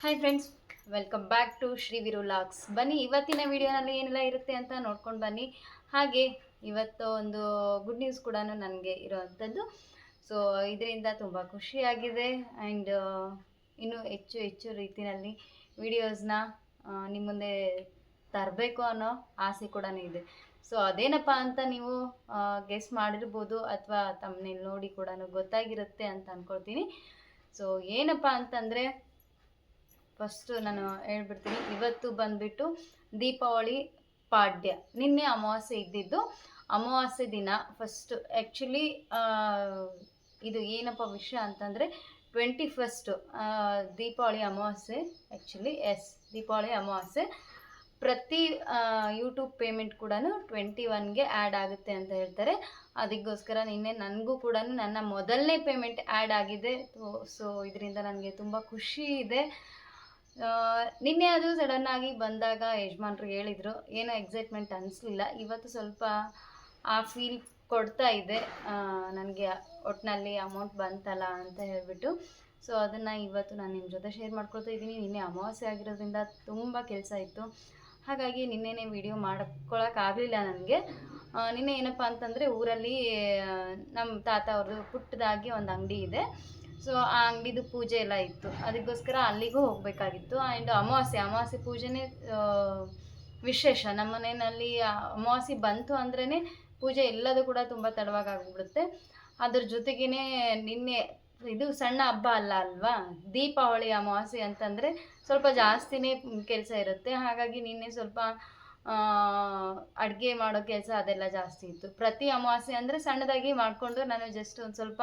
Hi friends welcome back to Shri Viru vlogs ಬನ್ನಿ, ಇವತ್ತಿನ ವಿಡಿಯೋನಲ್ಲಿ ಏನೆಲ್ಲ ಇರುತ್ತೆ ಅಂತ ನೋಡ್ಕೊಂಡು ಬನ್ನಿ. ಹಾಗೆ, ಇವತ್ತು ಒಂದು ಗುಡ್ ನ್ಯೂಸ್ ಕೂಡ ನನಗೆ ಇರೋವಂಥದ್ದು ಸೊ ಇದರಿಂದ ತುಂಬ ಖುಷಿಯಾಗಿದೆ ಆ್ಯಂಡ್ ಇನ್ನೂ ಹೆಚ್ಚು ಹೆಚ್ಚು ರೀತಿಯಲ್ಲಿ ವಿಡಿಯೋಸ್ನ ನಿಮ್ಮ ಮುಂದೆ ತರಬೇಕು ಅನ್ನೋ ಆಸೆ ಕೂಡ ಇದೆ. ಸೊ ಅದೇನಪ್ಪ ಅಂತ ನೀವು ಗೆಸ್ ಮಾಡಿರ್ಬೋದು ಅಥವಾ ತಮ್ಮನೆ ನೋಡಿ ಕೂಡ ಗೊತ್ತಾಗಿರುತ್ತೆ ಅಂತ ಅಂದ್ಕೊಳ್ತೀನಿ ಸೊ ಏನಪ್ಪ ಅಂತಂದರೆ ಫಸ್ಟು ನಾನು ಹೇಳ್ಬಿಡ್ತೀನಿ. ಇವತ್ತು ಬಂದ್ಬಿಟ್ಟು ದೀಪಾವಳಿ ಪಾಡ್ಯ. ನಿನ್ನೆ ಅಮಾವಾಸ್ಯೆ ಇದ್ದಿದ್ದು. ಅಮಾವಾಸ್ಯೆ ದಿನ ಫಸ್ಟ್ ಆ್ಯಕ್ಚುಲಿ ಇದು ಏನಪ್ಪ ವಿಷಯ ಅಂತಂದರೆ ಟ್ವೆಂಟಿ ಫಸ್ಟು ದೀಪಾವಳಿ ಅಮಾವಾಸ್ಯೆ ಆ್ಯಕ್ಚುಲಿ ಎಸ್ ದೀಪಾವಳಿ ಅಮಾವಾಸ್ಯೆ. ಪ್ರತಿ ಯೂಟ್ಯೂಬ್ ಪೇಮೆಂಟ್ ಕೂಡ ಟ್ವೆಂಟಿ ಒನ್ಗೆ ಆ್ಯಡ್ ಆಗುತ್ತೆ ಅಂತ ಹೇಳ್ತಾರೆ. ಅದಕ್ಕೋಸ್ಕರ ನಿನ್ನೆ ನನಗೂ ಕೂಡ ನನ್ನ ಮೊದಲನೇ ಪೇಮೆಂಟ್ ಆ್ಯಡ್ ಆಗಿದೆ. ಸೊ ಇದರಿಂದ ನನಗೆ ತುಂಬ ಖುಷಿ ಇದೆ. ನಿನ್ನೆ ಅದು ಸಡನ್ ಆಗಿ ಬಂದಾಗ ಯಜಮಾನ್ರು ಹೇಳಿದರು, ಏನೋ ಎಕ್ಸೈಟ್ಮೆಂಟ್ ಅನಿಸ್ಲಿಲ್ಲ. ಇವತ್ತು ಸ್ವಲ್ಪ ಆ ಫೀಲ್ ಕೊಡ್ತಾ ಇದೆ. ನನಗೆ ಒಟ್ಟಿನಲ್ಲಿ ಅಮೌಂಟ್ ಬಂತಲ್ಲ ಅಂತ ಹೇಳಿಬಿಟ್ಟು. ಸೊ ಅದನ್ನು ಇವತ್ತು ನಾನು ನಿಮ್ಮ ಜೊತೆ ಶೇರ್ ಮಾಡ್ಕೊಳ್ತಾ ಇದ್ದೀನಿ. ನಿನ್ನೆ ಅಮಾವಾಸ್ಯೆ ಆಗಿರೋದ್ರಿಂದ ತುಂಬ ಕೆಲಸ ಇತ್ತು. ಹಾಗಾಗಿ ನಿನ್ನೆನೇ ವಿಡಿಯೋ ಮಾಡ್ಕೊಳಕ್ಕಾಗಲಿಲ್ಲ ನನಗೆ. ನಿನ್ನೆ ಏನಪ್ಪ ಅಂತಂದರೆ ಊರಲ್ಲಿ ನಮ್ಮ ತಾತ ಅವ್ರದ್ದು ಪುಟ್ಟದಾಗಿ ಒಂದು ಅಂಗಡಿ ಇದೆ. ಸೊ ಆ ಅಂಗಡಿದು ಪೂಜೆ ಎಲ್ಲ ಇತ್ತು. ಅದಕ್ಕೋಸ್ಕರ ಅಲ್ಲಿಗೂ ಹೋಗಬೇಕಾಗಿತ್ತು. ಆ್ಯಂಡ್ ಅಮಾವಾಸ್ಯೆ ಅಮಾವಾಸ್ಯೆ ಪೂಜೆನೇ ವಿಶೇಷ. ನಮ್ಮ ಮನೆಯಲ್ಲಿ ಅಮಾವಾಸ್ಯೆ ಬಂತು ಅಂದ್ರೇ ಪೂಜೆ ಎಲ್ಲದೂ ಕೂಡ ತುಂಬ ತಡವಾಗಿ ಆಗಿಬಿಡುತ್ತೆ ಅದ್ರ ಜೊತೆಗೇ ನಿನ್ನೆ ಇದು ಸಣ್ಣ ಹಬ್ಬ ಅಲ್ಲ ಅಲ್ವಾ? ದೀಪಾವಳಿ, ಅಮಾವಾಸ್ಯೆ ಅಂತಂದರೆ ಸ್ವಲ್ಪ ಜಾಸ್ತಿನೇ ಕೆಲಸ ಇರುತ್ತೆ. ಹಾಗಾಗಿ ನಿನ್ನೆ ಸ್ವಲ್ಪ ಅಡುಗೆ ಮಾಡೋ ಕೆಲಸ ಅದೆಲ್ಲ ಜಾಸ್ತಿ ಇತ್ತು. ಪ್ರತಿ ಅಮಾವಾಸ್ಯೆ ಅಂದರೆ ಸಣ್ಣದಾಗಿ ಮಾಡಿಕೊಂಡು ನಾನು ಜಸ್ಟ್ ಒಂದು ಸ್ವಲ್ಪ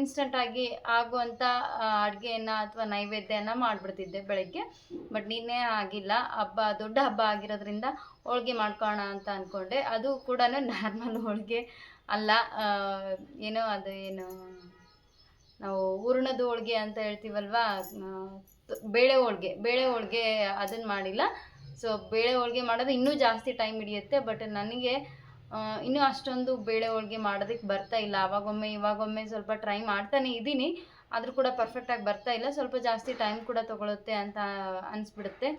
ಇನ್ಸ್ಟಂಟಾಗಿ ಆಗುವಂಥ ಅಡುಗೆಯನ್ನು ಅಥವಾ ನೈವೇದ್ಯನ ಮಾಡಿಬಿಡ್ತಿದ್ದೆ ಬೆಳಗ್ಗೆ. ಬಟ್ ನಿನ್ನೆ ಆಗಿಲ್ಲ. ಹಬ್ಬ, ದೊಡ್ಡ ಹಬ್ಬ ಆಗಿರೋದ್ರಿಂದ ಹೋಳಿಗೆ ಮಾಡ್ಕೋಣ ಅಂತ ಅಂದ್ಕೊಂಡೆ ಅದು ಕೂಡ ನಾರ್ಮಲ್ ಹೋಳಿಗೆ ಅಲ್ಲ. ಏನೋ ಅದು ಏನು, ನಾವು ಹೂರ್ಣದ ಹೋಳಿಗೆ ಅಂತ ಹೇಳ್ತೀವಲ್ವಾ? ಬೇಳೆ ಹೋಳಿಗೆ. ಬೇಳೆ ಹೋಳಿಗೆ ಅದನ್ನು ಮಾಡಿಲ್ಲ. ಸೊ ಬೇಳೆ ಹೋಳಿಗೆ ಮಾಡೋದು ಇನ್ನೂ ಜಾಸ್ತಿ ಟೈಮ್ ಹಿಡಿಯುತ್ತೆ. ಬಟ್ ನನಗೆ ಇನ್ನೂ ಅಷ್ಟೊಂದು ಬೇಳೆ ಹೋಳಿಗೆ ಮಾಡೋದಕ್ಕೆ ಬರ್ತಾ ಇಲ್ಲ. ಆವಾಗೊಮ್ಮೆ, ಇವಾಗೊಮ್ಮೆ ಸ್ವಲ್ಪ ಟ್ರೈ ಮಾಡ್ತಾನೆ ಇದ್ದೀನಿ. ಆದರೂ ಕೂಡ ಪರ್ಫೆಕ್ಟಾಗಿ ಬರ್ತಾ ಇಲ್ಲ. ಸ್ವಲ್ಪ ಜಾಸ್ತಿ ಟೈಮ್ ಕೂಡ ತೊಗೊಳುತ್ತೆ ಅಂತ ಅನಿಸ್ಬಿಡುತ್ತೆ.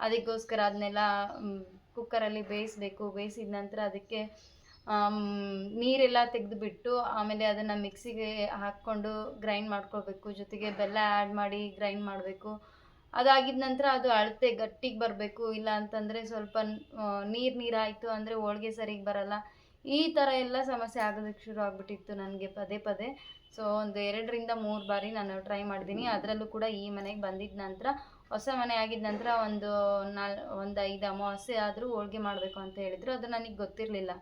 ಅದಕ್ಕೋಸ್ಕರ ಅದನ್ನೆಲ್ಲ ಕುಕ್ಕರಲ್ಲಿ ಬೇಯಿಸ್ಬೇಕು. ಬೇಯಿಸಿದ ನಂತರ ಅದಕ್ಕೆ ನೀರೆಲ್ಲ ತೆಗೆದುಬಿಟ್ಟು ಆಮೇಲೆ ಅದನ್ನು ಮಿಕ್ಸಿಗೆ ಹಾಕ್ಕೊಂಡು ಗ್ರೈಂಡ್ ಮಾಡ್ಕೊಳ್ಬೇಕು. ಜೊತೆಗೆ ಬೆಲ್ಲ ಆ್ಯಡ್ ಮಾಡಿ ಗ್ರೈಂಡ್ ಮಾಡಬೇಕು. ಅದಾಗಿದ ನಂತರ ಅದು ಅಳತೆ ಗಟ್ಟಿಗೆ ಬರಬೇಕು, ಇಲ್ಲ ಅಂತಂದರೆ ಸ್ವಲ್ಪ ನೀರು ನೀರಾಯಿತು ಅಂದರೆ ಹೋಳ್ಗೆ ಸರಿಗೆ ಬರಲ್ಲ. ಈ ಥರ ಎಲ್ಲ ಸಮಸ್ಯೆ ಆಗೋದಕ್ಕೆ ಶುರು ಆಗಿಬಿಟ್ಟಿತ್ತು ನನಗೆ ಪದೇ ಪದೇ. ಸೊ ಒಂದು ಎರಡರಿಂದ ಮೂರು ಬಾರಿ ನಾನು ಟ್ರೈ ಮಾಡಿದ್ದೀನಿ ಅದರಲ್ಲೂ ಕೂಡ ಈ ಮನೆಗೆ ಬಂದಿದ್ದ ನಂತರ, ಹೊಸ ಮನೆ ಆಗಿದ ನಂತರ ಒಂದು ನಾಲ್, ಒಂದು ಐದು ಅಮಾವಾಸ್ಯೆ ಆದರೂ ಹೋಳ್ಗೆ ಮಾಡಬೇಕು ಅಂತ ಹೇಳಿದರು. ಅದು ನನಗೆ ಗೊತ್ತಿರಲಿಲ್ಲ.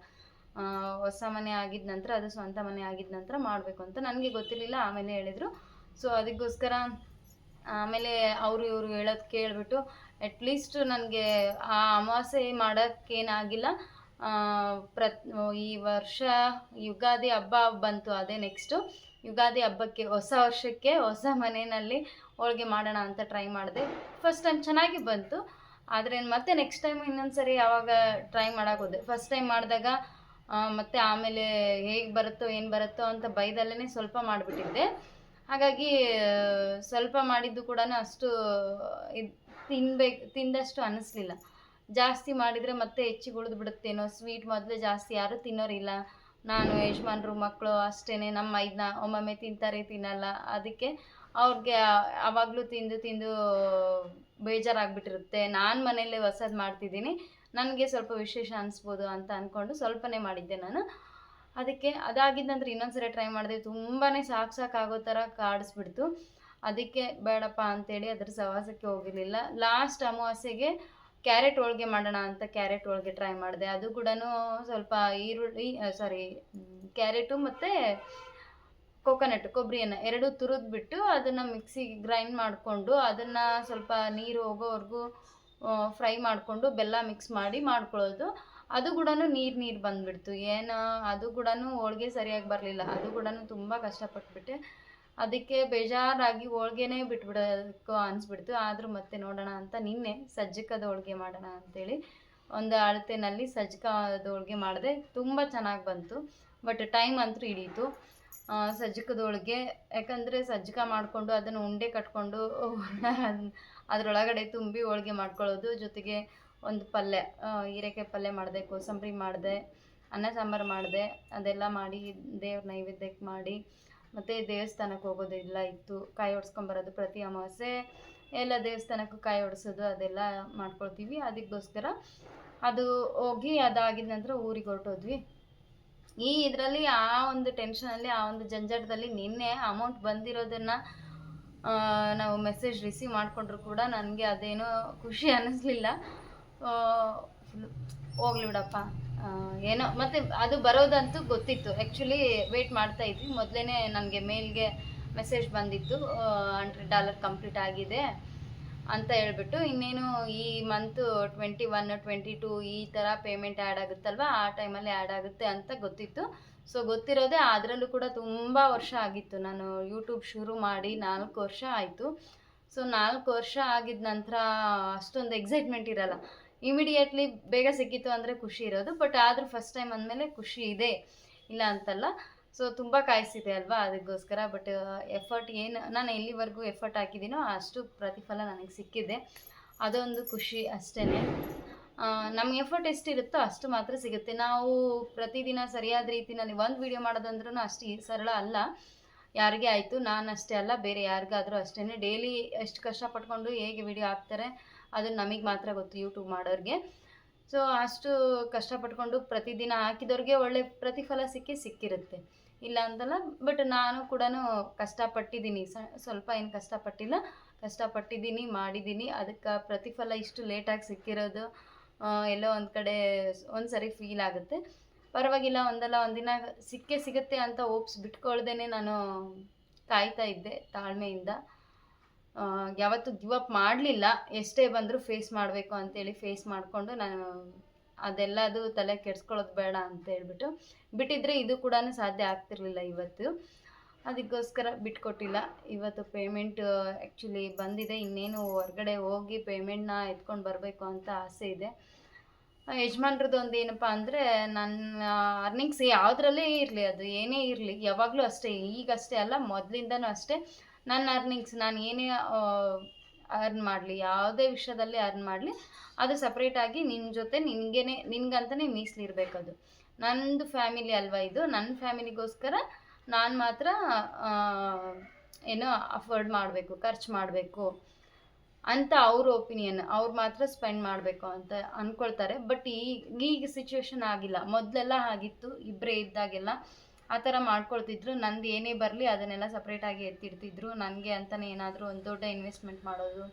ಹೊಸ ಮನೆ ಆಗಿದ ನಂತರ ಅದು ಸ್ವಂತ ಮನೆ ಆಗಿದ ನಂತರ ಮಾಡಬೇಕು ಅಂತ ನನಗೆ ಗೊತ್ತಿರಲಿಲ್ಲ. ಆಮೇಲೆ ಹೇಳಿದರು. ಸೊ ಅದಕ್ಕೋಸ್ಕರ ಆಮೇಲೆ ಅವರು ಇವರು ಹೇಳೋದು ಕೇಳಿಬಿಟ್ಟು ಅಟ್ಲೀಸ್ಟ್ ನನಗೆ ಆ ಅಮಾವಾಸ್ಯೆ ಮಾಡೋಕ್ಕೇನಾಗಿಲ್ಲ. ಪ್ರತ್, ಈ ವರ್ಷ ಯುಗಾದಿ ಹಬ್ಬ ಬಂತು, ಅದೇ ನೆಕ್ಸ್ಟು ಯುಗಾದಿ ಹಬ್ಬಕ್ಕೆ, ಹೊಸ ವರ್ಷಕ್ಕೆ ಹೊಸ ಮನೆಯಲ್ಲಿ ಹೋಳಿಗೆ ಮಾಡೋಣ ಅಂತ ಟ್ರೈ ಮಾಡಿದೆ. ಫಸ್ಟ್ ಟೈಮ್ ಚೆನ್ನಾಗಿ ಬಂತು. ಆದರೆ ಮತ್ತೆ ನೆಕ್ಸ್ಟ್ ಟೈಮ್ ಇನ್ನೊಂದು ಸರಿ ಯಾವಾಗ ಟ್ರೈ ಮಾಡೋಕ್ಕೋದೆ ಫಸ್ಟ್ ಟೈಮ್ ಮಾಡಿದಾಗ ಮತ್ತು ಆಮೇಲೆ ಹೇಗೆ ಬರುತ್ತೋ, ಏನು ಬರುತ್ತೋ ಅಂತ ಬೈದಲ್ಲೇ ಸ್ವಲ್ಪ ಮಾಡಿಬಿಟ್ಟಿದ್ದೆ. ಹಾಗಾಗಿ, ಸ್ವಲ್ಪ ಮಾಡಿದ್ದು ಕೂಡ ಅಷ್ಟು, ಇದು ತಿನ್ಬೇಕು ತಿಂದಷ್ಟು ಅನ್ನಿಸ್ಲಿಲ್ಲ ಜಾಸ್ತಿ ಮಾಡಿದರೆ ಮತ್ತೆ ಹೆಚ್ಚಿಗೆ ಉಳಿದು ಬಿಡುತ್ತೇನೋ ಸ್ವೀಟ್ ಮೊದಲೇ ಜಾಸ್ತಿ ಯಾರೂ ತಿನ್ನೋರಿಲ್ಲ. ನಾನು, ಯಜಮಾನ್ರು, ಮಕ್ಕಳು ಅಷ್ಟೇ ನಮ್ಮ ಇದನ್ನ ಒಮ್ಮೊಮ್ಮೆ ತಿಂತಾರೆ, ತಿನ್ನಲ್ಲ. ಅದಕ್ಕೆ ಅವ್ರಿಗೆ ಆವಾಗಲೂ ತಿಂದು ತಿಂದು ಬೇಜಾರಾಗ್ಬಿಟ್ಟಿರುತ್ತೆ. ನಾನು ಮನೆಯಲ್ಲೇ ಹೊಸದು ಮಾಡ್ತಿದ್ದೀನಿ. ನನಗೆ ಸ್ವಲ್ಪ ವಿಶೇಷ ಅನಿಸ್ಬೋದು ಅಂತ ಅಂದ್ಕೊಂಡು ಸ್ವಲ್ಪನೇ ಮಾಡಿದ್ದೆ ನಾನು. ಅದಕ್ಕೆ ಅದಾಗಿದ್ದ ನಂತರ ಇನ್ನೊಂದ್ಸರಿ ಟ್ರೈ ಮಾಡಿದೆ. ತುಂಬಾ ಸಾಕು ಸಾಕಾಗೋ ಥರ ಕಾಡಿಸ್ಬಿಡ್ತು. ಅದಕ್ಕೆ ಬೇಡಪ್ಪ ಅಂತೇಳಿ ಅದ್ರ ಸವಾಸಕ್ಕೆ ಹೋಗಿರಲಿಲ್ಲ. ಲಾಸ್ಟ್ ಅಮಾವಾಸ್ಯೆಗೆ ಕ್ಯಾರೆಟ್ ಹೋಳಿಗೆ ಮಾಡೋಣ ಅಂತ ಕ್ಯಾರೆಟ್ ಹೋಳಿಗೆ ಟ್ರೈ ಮಾಡಿದೆ. ಅದು ಕೂಡ ಸ್ವಲ್ಪ ಈರುಳ್ಳಿ ಸಾರಿ ಕ್ಯಾರೆಟು ಮತ್ತು ಕೊಕೊನಟ್ ಕೊಬ್ಬರಿಯನ್ನು ಎರಡು ತುರಿದ್ಬಿಟ್ಟು ಅದನ್ನು ಮಿಕ್ಸಿಗೆ ಗ್ರೈಂಡ್ ಮಾಡಿಕೊಂಡು ಅದನ್ನು ಸ್ವಲ್ಪ ನೀರು ಹೋಗೋವರೆಗೂ ಫ್ರೈ ಮಾಡಿಕೊಂಡು ಬೆಲ್ಲ ಮಿಕ್ಸ್ ಮಾಡಿ ಮಾಡ್ಕೊಳ್ಳೋದು. ಅದು ಕೂಡ ನೀರು ನೀರು ಬಂದ್ಬಿಡ್ತು. ಏನು ಅದು ಕೂಡ ಹೋಳಿಗೆ ಸರಿಯಾಗಿ ಬರಲಿಲ್ಲ. ಅದು ಕೂಡ ತುಂಬ ಕಷ್ಟಪಟ್ಬಿಟ್ಟೆ. ಅದಕ್ಕೆ ಬೇಜಾರಾಗಿ ಹೋಳ್ಗೆನೇ ಬಿಟ್ಬಿಡೋಕ್ಕೂ ಅನಿಸ್ಬಿಡ್ತು. ಆದರೂ ಮತ್ತೆ ನೋಡೋಣ ಅಂತ ನಿನ್ನೆ ಸಜ್ಜಕದ ಹೋಳ್ಗೆ ಮಾಡೋಣ ಅಂತೇಳಿ ಒಂದು ಅಳತೆನಲ್ಲಿ ಸಜ್ಜಕದ ಹೋಳ್ಗೆ ಮಾಡಿದೆ. ತುಂಬ ಚೆನ್ನಾಗಿ ಬಂತು. ಬಟ್ ಟೈಮ್ ಅಂತೂ ಹಿಡೀತು. ಸಜ್ಜಕದ ಹೋಳಿಗೆ. ಯಾಕಂದರೆ ಸಜ್ಜಕ ಮಾಡಿಕೊಂಡು ಅದನ್ನು ಉಂಡೆ ಕಟ್ಕೊಂಡು ಅದರೊಳಗಡೆ ತುಂಬಿ ಹೋಳಿಗೆ ಮಾಡ್ಕೊಳ್ಳೋದು. ಜೊತೆಗೆ ಒಂದು ಪಲ್ಯ ಹೀರೆಕಾಯಿ ಪಲ್ಯ ಮಾಡಿದೆ, ಕೋಸಂಬರಿ ಮಾಡಿದೆ, ಅನ್ನ ಸಾಂಬಾರು ಮಾಡಿದೆ, ಅದೆಲ್ಲ ಮಾಡಿ ದೇವ್ರ ನೈವೇದ್ಯಕ್ಕೆ ಮಾಡಿ ಮತ್ತು ದೇವಸ್ಥಾನಕ್ಕೆ ಹೋಗೋದೆಲ್ಲ ಇತ್ತು. ಕಾಯಿ ಹೊಡ್ಸ್ಕೊಂಬರೋದು ಪ್ರತಿ ಅಮಾವಾಸ್ಯೆ, ಎಲ್ಲ ದೇವಸ್ಥಾನಕ್ಕೂ ಕಾಯಿ ಹೊಡ್ಸೋದು ಅದೆಲ್ಲ ಮಾಡ್ಕೊಳ್ತೀವಿ. ಅದಕ್ಕೋಸ್ಕರ ಅದು ಹೋಗಿ ಅದಾಗಿದ ನಂತರ ಊರಿಗೆ ಹೊರಟೋದ್ವಿ. ಈ ಇದರಲ್ಲಿ ಆ ಒಂದು ಟೆನ್ಷನಲ್ಲಿ ಆ ಒಂದು ಜಂಜಾಟದಲ್ಲಿ ನಿನ್ನೆ ಅಮೌಂಟ್ ಬಂದಿರೋದನ್ನು ನಾವು ಮೆಸೇಜ್ ರಿಸೀವ್ ಮಾಡಿಕೊಂಡ್ರು ಕೂಡ ನನಗೆ ಅದೇನೋ ಖುಷಿ ಅನ್ನಿಸ್ಲಿಲ್ಲ ಹೋಗ್ಲಿ ಬಿಡಪ್ಪ. ಏನೋ, ಮತ್ತು ಅದು ಬರೋದಂತೂ ಗೊತ್ತಿತ್ತು. ಆ್ಯಕ್ಚುಲಿ ವೆಯ್ಟ್ ಮಾಡ್ತಾ ಇದ್ವಿ. ಮೊದಲೇ ನನಗೆ ಮೇಲ್ಗೆ ಮೆಸೇಜ್ ಬಂದಿತ್ತು ಹಂಡ್ರೆಡ್ ಡಾಲರ್ ಕಂಪ್ಲೀಟ್ ಆಗಿದೆ ಅಂತ ಹೇಳ್ಬಿಟ್ಟು, ಇನ್ನೇನು ಈ month twenty one twenty two ಈ ಥರ ಪೇಮೆಂಟ್ ಆ್ಯಡ್ ಆಗುತ್ತಲ್ವ? ಆ ಟೈಮಲ್ಲಿ ಆ್ಯಡ್ ಆಗುತ್ತೆ ಅಂತ ಗೊತ್ತಿತ್ತು. ಸೊ ಗೊತ್ತಿರೋದೇ ಅದರಲ್ಲೂ ಕೂಡ ತುಂಬ ವರ್ಷ ಆಗಿತ್ತು. ನಾನು ಯೂಟ್ಯೂಬ್ ಶುರು ಮಾಡಿ ನಾಲ್ಕು ವರ್ಷ ಆಯಿತು. ಸೊ ನಾಲ್ಕು ವರ್ಷ ಆಗಿದ ನಂತರ ಅಷ್ಟೊಂದು ಎಕ್ಸೈಟ್ಮೆಂಟ್ ಇರಲ್ಲ. ಇಮಿಡಿಯೇಟ್ಲಿ ಬೇಗ ಸಿಕ್ಕಿತ್ತು ಅಂದರೆ ಖುಷಿ ಇರೋದು ಬಟ್ ಆದರೂ ಫಸ್ಟ್ ಟೈಮ್ ಅಂದಮೇಲೆ ಖುಷಿ ಇದೆ, ಇಲ್ಲ ಅಂತಲ್ಲ. ಸೊ ತುಂಬ ಕಾಯಿಸಿದೆ ಅಲ್ವಾ ಅದಕ್ಕೋಸ್ಕರ ಬಟ್ ಎಫರ್ಟ್ ಏನು, ನಾನು ಎಲ್ಲಿವರೆಗೂ ಎಫರ್ಟ್ ಹಾಕಿದ್ದೀನೋ ಅಷ್ಟು ಪ್ರತಿಫಲ ನನಗೆ ಸಿಕ್ಕಿದೆ. ಅದೊಂದು ಖುಷಿ ಅಷ್ಟೇ ನಮ್ಗೆ ಎಫರ್ಟ್ ಎಷ್ಟಿರುತ್ತೋ ಅಷ್ಟು ಮಾತ್ರ ಸಿಗುತ್ತೆ. ನಾವು ಪ್ರತಿದಿನ ಸರಿಯಾದ ರೀತಿಯಲ್ಲಿ ಒಂದು ವಿಡಿಯೋ ಮಾಡೋದಂದ್ರೂ ಅಷ್ಟು ಸರಳ ಅಲ್ಲ. ಯಾರಿಗೆ ಆಯಿತು? ನಾನು ಅಷ್ಟೇ ಅಲ್ಲ, ಬೇರೆ ಯಾರಿಗಾದರೂ ಅಷ್ಟೇ ಡೈಲಿ ಎಷ್ಟು ಕಷ್ಟಪಟ್ಕೊಂಡು ಹೇಗೆ ವಿಡಿಯೋ ಹಾಕ್ತಾರೆ? ಅದು ನಮಗೆ ಮಾತ್ರ ಗೊತ್ತು ಯೂಟ್ಯೂಬ್ ಮಾಡೋರಿಗೆ. ಸೊ ಅಷ್ಟು ಕಷ್ಟಪಟ್ಕೊಂಡು ಪ್ರತಿದಿನ ಹಾಕಿದವ್ರಿಗೆ ಒಳ್ಳೆ ಪ್ರತಿಫಲ ಸಿಕ್ಕಿ ಸಿಕ್ಕಿರುತ್ತೆ. ಇಲ್ಲ ಅಂತಲ್ಲ ಬಟ್ ನಾನು ಕೂಡ ಕಷ್ಟಪಟ್ಟಿದ್ದೀನಿ. ಸ್ವಲ್ಪ ಏನು ಕಷ್ಟಪಟ್ಟಿಲ್ಲ. ಕಷ್ಟಪಟ್ಟಿದ್ದೀನಿ, ಮಾಡಿದ್ದೀನಿ. ಅದಕ್ಕೆ ಪ್ರತಿಫಲ ಇಷ್ಟು ಲೇಟಾಗಿ ಸಿಕ್ಕಿರೋದು ಎಲ್ಲೋ ಒಂದು ಕಡೆ ಒಂದು ಸರಿ ಫೀಲ್ ಆಗುತ್ತೆ. ಪರವಾಗಿಲ್ಲ, ಒಂದಲ್ಲ, ಒಂದಿನ ಸಿಕ್ಕೇ ಸಿಗುತ್ತೆ ಅಂತ ಓಪ್ಸ್ ಬಿಟ್ಕೊಳ್ದೇ ನಾನು ಕಾಯ್ತಾ ಇದ್ದೆ ತಾಳ್ಮೆಯಿಂದ. ಯಾವತ್ತೂ ಗಿವ್ ಅಪ್ ಮಾಡಲಿಲ್ಲ. ಎಷ್ಟೇ ಬಂದರೂ ಫೇಸ್ ಮಾಡಬೇಕು ಅಂತೇಳಿ ಫೇಸ್ ಮಾಡಿಕೊಂಡು ನಾನು ಅದೆಲ್ಲದು ತಲೆ ಕೆಡ್ಸ್ಕೊಳ್ಳೋದು ಬೇಡ ಅಂತ ಹೇಳ್ಬಿಟ್ಟು ಬಿಟ್ಟಿದ್ರೆ ಇದು ಕೂಡ ಸಾಧ್ಯ ಆಗ್ತಿರ್ಲಿಲ್ಲ ಇವತ್ತು. ಅದಕ್ಕೋಸ್ಕರ ಬಿಟ್ಕೊಟ್ಟಿಲ್ಲ. ಇವತ್ತು ಪೇಮೆಂಟ್ ಆ್ಯಕ್ಚುಲಿ ಬಂದಿದೆ. ಇನ್ನೇನು ಹೊರಗಡೆ ಹೋಗಿ ಪೇಮೆಂಟ್ನ ಎತ್ಕೊಂಡು ಬರಬೇಕು ಅಂತ ಆಸೆ ಇದೆ. ಯಜಮಾನ್ರದ್ದೊಂದು ಏನಪ್ಪ ಅಂದರೆ ನನ್ನ ಅರ್ನಿಂಗ್ಸ್ ಯಾವುದ್ರಲ್ಲೇ ಇರಲಿ. ಅದು ಏನೇ ಇರಲಿ. ಯಾವಾಗಲೂ ಅಷ್ಟೇ. ಈಗಷ್ಟೇ ಅಲ್ಲ. ಮೊದಲಿಂದನೂ ಅಷ್ಟೇ. ನನ್ನ ಅರ್ನಿಂಗ್ಸ್ ನಾನು ಏನೇ ಅರ್ನ್ ಮಾಡಲಿ, ಯಾವುದೇ ವಿಷಯದಲ್ಲಿ ಅರ್ನ್ ಮಾಡಲಿ, ಅದು ಸಪ್ರೇಟಾಗಿ ನಿನ್ನ ಜೊತೆ ನಿನಗೇನೆ ನಿನ್ಗಂತಲೇ ಅದು ನಂದು ಫ್ಯಾಮಿಲಿ ಅಲ್ವಾ ಇದು? ನನ್ನ ಫ್ಯಾಮಿಲಿಗೋಸ್ಕರ ನಾನು ಮಾತ್ರ ಏನೋ ಅಫೋರ್ಡ್ ಮಾಡಬೇಕು, ಖರ್ಚು ಮಾಡಬೇಕು ಅಂತ ಅವ್ರ ಒಪಿನಿಯನ್ ಅವ್ರು ಮಾತ್ರ ಸ್ಪೆಂಡ್ ಮಾಡಬೇಕು ಅಂತ ಅಂದ್ಕೊಳ್ತಾರೆ ಬಟ್ ಈಗ ಈಗ ಸಿಚುವೇಶನ್ ಆಗಿಲ್ಲ. ಮೊದಲೆಲ್ಲ ಆಗಿತ್ತು ಇಬ್ಬರೇ ಇದ್ದಾಗೆಲ್ಲ. ಆ ಥರ ಮಾಡ್ಕೊಳ್ತಿದ್ರು. ನಂದು ಏನೇ ಬರಲಿ ಅದನ್ನೆಲ್ಲ ಸಪ್ರೇಟಾಗಿ ಎತ್ತಿಡ್ತಿದ್ರು. ನನಗೆ ಅಂತಲೇ ಏನಾದರೂ ಒಂದು ದೊಡ್ಡ ಇನ್ವೆಸ್ಟ್ಮೆಂಟ್ ಮಾಡೋದು,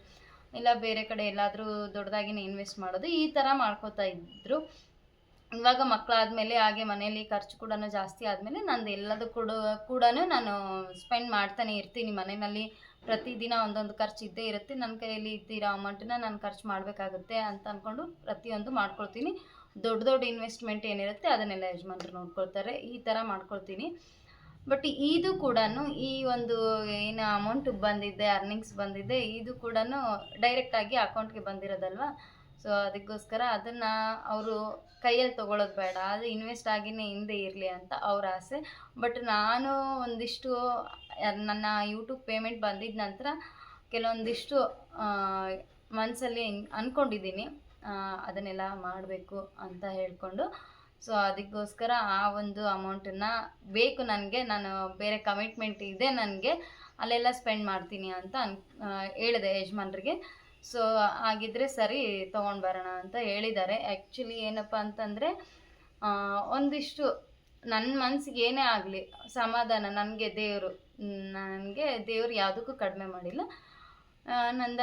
ಇಲ್ಲ ಬೇರೆ ಕಡೆ ಎಲ್ಲಾದರೂ ದೊಡ್ಡದಾಗಿನೇ ಇನ್ವೆಸ್ಟ್ ಮಾಡೋದು, ಈ ಥರ ಮಾಡ್ಕೋತಾ ಇದ್ದರು ಇವಾಗ ಮಕ್ಕಳಾದ್ಮೇಲೆ ಹಾಗೆ ಮನೆಯಲ್ಲಿ ಖರ್ಚು ಕೂಡ ಜಾಸ್ತಿ ಆದಮೇಲೆ ನಂದು ಎಲ್ಲದೂ ಕೂಡ ಕೂಡ ನಾನು ಸ್ಪೆಂಡ್ ಮಾಡ್ತಾನೆ ಇರ್ತೀನಿ. ಮನೆಯಲ್ಲಿ ಪ್ರತಿದಿನ ಒಂದೊಂದು ಖರ್ಚು ಇದ್ದೇ ಇರುತ್ತೆ. ನನ್ನ ಕೈಯಲ್ಲಿ ಇದ್ದಿರೋ ಅಮೌಂಟನ್ನ ನಾನು ಖರ್ಚು ಮಾಡಬೇಕಾಗುತ್ತೆ ಅಂತ ಅಂದ್ಕೊಂಡು ಪ್ರತಿಯೊಂದು ಮಾಡ್ಕೊಳ್ತೀನಿ. ದೊಡ್ಡ ದೊಡ್ಡ ಇನ್ವೆಸ್ಟ್ಮೆಂಟ್ ಏನಿರುತ್ತೆ ಅದನ್ನೆಲ್ಲ ಯಜಮಾನ್ರು ನೋಡ್ಕೊಳ್ತಾರೆ, ಈ ಥರ ಮಾಡ್ಕೊಳ್ತೀನಿ. ಬಟ್ ಇದು ಕೂಡ ಈ ಒಂದು ಏನು ಅಮೌಂಟ್ ಬಂದಿದೆ ಅರ್ನಿಂಗ್ಸ್ ಬಂದಿದೆ, ಇದು ಕೂಡ ಡೈರೆಕ್ಟಾಗಿ ಅಕೌಂಟ್ಗೆ ಬಂದಿರೋದಲ್ವಾ? ಸೊ ಅದಕ್ಕೋಸ್ಕರ ಅದನ್ನು ಅವರು ಕೈಯಲ್ಲಿ ತೊಗೊಳೋದು ಬೇಡ, ಅದು ಇನ್ವೆಸ್ಟ್ ಆಗಿನೇ ಹಿಂದೆ ಇರಲಿ ಅಂತ ಅವ್ರ ಆಸೆ. ಬಟ್ ನಾನು ಒಂದಿಷ್ಟು, ನನ್ನ ಯೂಟ್ಯೂಬ್ ಪೇಮೆಂಟ್ ಬಂದಿದ ನಂತರ ಕೆಲವೊಂದಿಷ್ಟು ಮನಸ್ಸಲ್ಲಿ ಅಂದ್ಕೊಂಡಿದ್ದೀನಿ ಅದನ್ನೆಲ್ಲ ಮಾಡಬೇಕು ಅಂತ ಹೇಳ್ಕೊಂಡು, ಸೊ ಅದಕ್ಕೋಸ್ಕರ ಆ ಒಂದು ಅಮೌಂಟನ್ನು ಬೇಕು ನನಗೆ, ನಾನು ಬೇರೆ ಕಮಿಟ್ಮೆಂಟ್ ಇದೆ ನನಗೆ, ಅಲ್ಲೆಲ್ಲ ಸ್ಪೆಂಡ್ ಮಾಡ್ತೀನಿ ಅಂತ ಅನ್ ಹೇಳಿದೆ ಯಜಮಾನ್ರಿಗೆ. ಸೊ ಹಾಗಿದ್ರೆ ಸರಿ ತೊಗೊಂಡು ಬರೋಣ ಅಂತ ಹೇಳಿದ್ದಾರೆ. ಆ್ಯಕ್ಚುಲಿ ಏನಪ್ಪ ಅಂತಂದರೆ ಒಂದಿಷ್ಟು ನನ್ನ ಮನಸ್ಸಿಗೆ ಏನೇ ಆಗಲಿ, ಸಮಾಧಾನ ನನಗೆ ದೇವರು ನನಗೆ ದೇವರು ಯಾವುದಕ್ಕೂ ಕಡಿಮೆ ಮಾಡಿಲ್ಲ. ನಂದ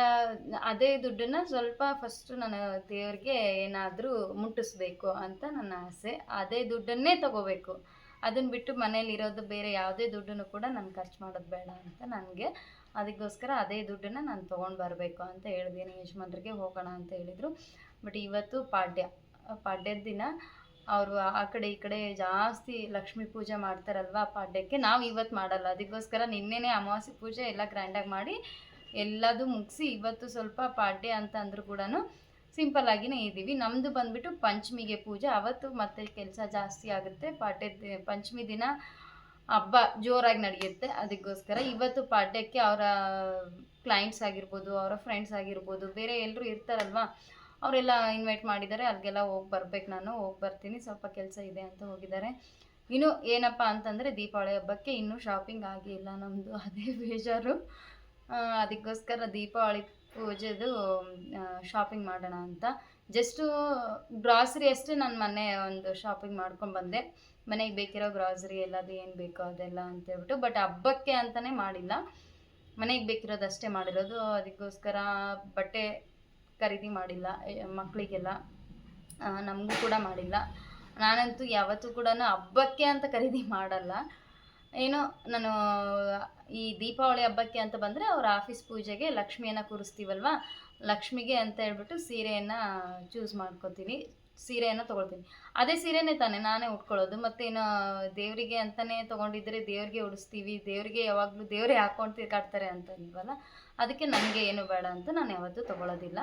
ಅದೇ ದುಡ್ಡನ್ನು ಸ್ವಲ್ಪ ಫಸ್ಟು ನಾನು ದೇವ್ರಿಗೆ ಏನಾದರೂ ಮುಟ್ಟಿಸ್ಬೇಕು ಅಂತ ನನ್ನ ಆಸೆ. ಅದೇ ದುಡ್ಡನ್ನೇ ತಗೋಬೇಕು. ಅದನ್ನು ಬಿಟ್ಟು ಮನೇಲಿ ಇರೋದು ಬೇರೆ ಯಾವುದೇ ದುಡ್ಡನ್ನು ಕೂಡ ನಾನು ಖರ್ಚು ಮಾಡೋದು ಬೇಡ ಅಂತ ನನಗೆ. ಅದಕ್ಕೋಸ್ಕರ ಅದೇ ದುಡ್ಡನ್ನು ನಾನು ತೊಗೊಂಡು ಬರಬೇಕು ಅಂತ ಹೇಳಿದ್ದೀನಿ ಯಜಮಾನ್ರಿಗೆ ಹೋಗೋಣ ಅಂತ ಹೇಳಿದರು. ಬಟ್ ಇವತ್ತು ಪಾಡ್ಯ, ಪಾಡ್ಯದ ದಿನ ಅವರು ಆ ಕಡೆ ಈ ಕಡೆ ಜಾಸ್ತಿ ಲಕ್ಷ್ಮೀ ಪೂಜೆ ಮಾಡ್ತಾರಲ್ವ ಪಾಡ್ಯಕ್ಕೆ, ನಾವು ಇವತ್ತು ಮಾಡಲ್ಲ. ಅದಕ್ಕೋಸ್ಕರ ನಿನ್ನೆನೇ ಅಮಾವಾಸ್ಯೆ ಪೂಜೆ ಎಲ್ಲ ಗ್ರ್ಯಾಂಡಾಗಿ ಮಾಡಿ ಎಲ್ಲದೂ ಮುಗಿಸಿ ಇವತ್ತು ಸ್ವಲ್ಪ ಪಾಡ್ಯ ಅಂತ ಅಂದರೂ ಕೂಡ ಸಿಂಪಲ್ ಆಗಿನೇ ಇದ್ದೀವಿ. ನಮ್ಮದು ಬಂದುಬಿಟ್ಟು ಪಂಚಮಿಗೆ ಪೂಜೆ. ಅವತ್ತು ಮತ್ತೆ ಕೆಲಸ ಜಾಸ್ತಿ ಆಗುತ್ತೆ. ಪಾಡ್ಯ ಪಂಚಮಿ ದಿನ ಹಬ್ಬ ಜೋರಾಗಿ ನಡೆಯುತ್ತೆ. ಅದಕ್ಕೋಸ್ಕರ ಇವತ್ತು ಪಾಡ್ಯಕ್ಕೆ ಅವರ ಕ್ಲೈಂಟ್ಸ್ ಆಗಿರ್ಬೋದು, ಅವರ ಫ್ರೆಂಡ್ಸ್ ಆಗಿರ್ಬೋದು, ಬೇರೆ ಎಲ್ಲರೂ ಇರ್ತಾರಲ್ವಾ, ಅವರೆಲ್ಲ ಇನ್ವೈಟ್ ಮಾಡಿದ್ದಾರೆ. ಅಲ್ಲಿಗೆಲ್ಲ ಹೋಗಿ ಬರ್ಬೇಕು. ನಾನು ಹೋಗಿ ಬರ್ತೀನಿ. ಸ್ವಲ್ಪ ಕೆಲಸ ಇದೆ ಅಂತ ಹೋಗಿದ್ದಾರೆ. ಇನ್ನು ಏನಪ್ಪ ಅಂತಂದರೆ ದೀಪಾವಳಿ ಹಬ್ಬಕ್ಕೆ ಇನ್ನೂ ಶಾಪಿಂಗ್ ಆಗಿಲ್ಲ ನಮ್ಮದು ಅದೇ ಬೇಜಾರು. ಅದಕ್ಕೋಸ್ಕರ ದೀಪಾವಳಿ ಪೂಜೆದು ಶಾಪಿಂಗ್ ಮಾಡೋಣ ಅಂತ. ಜಸ್ಟು ಗ್ರಾಸರಿ ಅಷ್ಟೇ ನಾನು ಮೊನ್ನೆ ಒಂದು ಶಾಪಿಂಗ್ ಮಾಡ್ಕೊಂಡು ಬಂದೆ. ಮನೆಗೆ ಬೇಕಿರೋ ಗ್ರಾಸರಿ ಎಲ್ಲದು ಏನು ಬೇಕೋ ಅದೆಲ್ಲ ಅಂತ ಹೇಳ್ಬಿಟ್ಟು ಬಟ್ ಹಬ್ಬಕ್ಕೆ ಅಂತಲೇ ಮಾಡಿಲ್ಲ. ಮನೆಗೆ ಬೇಕಿರೋದು ಅಷ್ಟೇ ಮಾಡಿರೋದು. ಅದಕ್ಕೋಸ್ಕರ ಬಟ್ಟೆ ಖರೀದಿ ಮಾಡಿಲ್ಲ ಮಕ್ಕಳಿಗೆಲ್ಲ ನಮಗೂ ಕೂಡ ಮಾಡಿಲ್ಲ. ನಾನಂತೂ ಯಾವತ್ತೂ ಕೂಡ ಹಬ್ಬಕ್ಕೆ ಅಂತ ಖರೀದಿ ಮಾಡಲ್ಲ. ಏನೋ ನಾನು, ಈ ದೀಪಾವಳಿ ಹಬ್ಬಕ್ಕೆ ಅಂತ ಬಂದರೆ ಅವ್ರ ಆಫೀಸ್ ಪೂಜೆಗೆ ಲಕ್ಷ್ಮಿಯನ್ನು ಕೂರಿಸ್ತೀವಲ್ವ? ಲಕ್ಷ್ಮಿಗೆ ಅಂತ ಹೇಳ್ಬಿಟ್ಟು ಸೀರೆಯನ್ನು ಚೂಸ್ ಮಾಡ್ಕೊತೀನಿ. ಸೀರೆಯನ್ನು ತೊಗೊಳ್ತೀನಿ. ಅದೇ ಸೀರೆನೇ ತಾನೇ, ನಾನೇ ಉಟ್ಕೊಳ್ಳೋದು. ಮತ್ತೇನು ದೇವರಿಗೆ ಅಂತಲೇ ತೊಗೊಂಡಿದ್ರೆ ದೇವ್ರಿಗೆ ಉಡಿಸ್ತೀವಿ. ದೇವ್ರಿಗೆ ಯಾವಾಗಲೂ ದೇವರೇ ಹಾಕೊಂಡು ತಿರ್ಗಾಡ್ತಾರೆ ಅಂತ ಇಲ್ವಲ್ಲ ಅದಕ್ಕೆ ನನಗೆ ಏನು ಬೇಡ ಅಂತ ನಾನು ಯಾವತ್ತೂ ತೊಗೊಳೋದಿಲ್ಲ.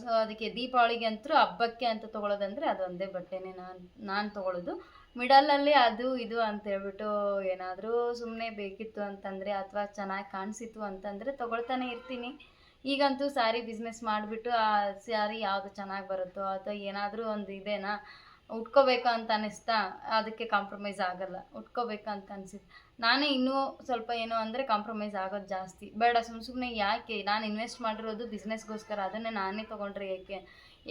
ಸೊ ಅದಕ್ಕೆ ದೀಪಾವಳಿಗೆ ಅಂತೂ ಹಬ್ಬಕ್ಕೆ ಅಂತ ತೊಗೊಳೋದಂದರೆ ಅದೊಂದೇ ಬಟ್ಟೆನೇ ನಾನು ನಾನು ತೊಗೊಳೋದು. ಮಿಡಲಲ್ಲಿ ಅದು ಇದು ಅಂತ ಹೇಳ್ಬಿಟ್ಟು ಏನಾದರೂ ಸುಮ್ಮನೆ ಬೇಕಿತ್ತು ಅಂತಂದರೆ ಅಥವಾ ಚೆನ್ನಾಗಿ ಕಾಣಿಸಿತ್ತು ಅಂತಂದರೆ ತೊಗೊಳ್ತಾನೆ ಇರ್ತೀನಿ. ಈಗಂತೂ ಸ್ಯಾರಿ ಬಿಸ್ನೆಸ್ ಮಾಡಿಬಿಟ್ಟು ಆ ಸ್ಯಾರಿ ಯಾವುದು ಚೆನ್ನಾಗಿ ಬರುತ್ತೋ ಅಥವಾ ಏನಾದರೂ ಒಂದು ಇದೇನಾ, ಉಟ್ಕೋಬೇಕು ಅಂತ ಅನ್ನಿಸ್ತಾ ಅದಕ್ಕೆ ಕಾಂಪ್ರಮೈಸ್ ಆಗಲ್ಲ. ಉಟ್ಕೋಬೇಕು ಅಂತ ಅನಿಸುತ್ತೆ ನಾನೇ ಇನ್ನೂ ಸ್ವಲ್ಪ ಏನು ಅಂದರೆ ಕಾಂಪ್ರಮೈಸ್ ಆಗೋದು ಜಾಸ್ತಿ. ಬೇಡ ಸುಮ್ಮ ಸುಮ್ಮನೆ ಯಾಕೆ? ನಾನು ಇನ್ವೆಸ್ಟ್ ಮಾಡಿರೋದು ಬಿಸ್ನೆಸ್ಗೋಸ್ಕರ ಅದನ್ನೇ ನಾನೇ ತೊಗೊಂಡ್ರೆ ಏಕೆ?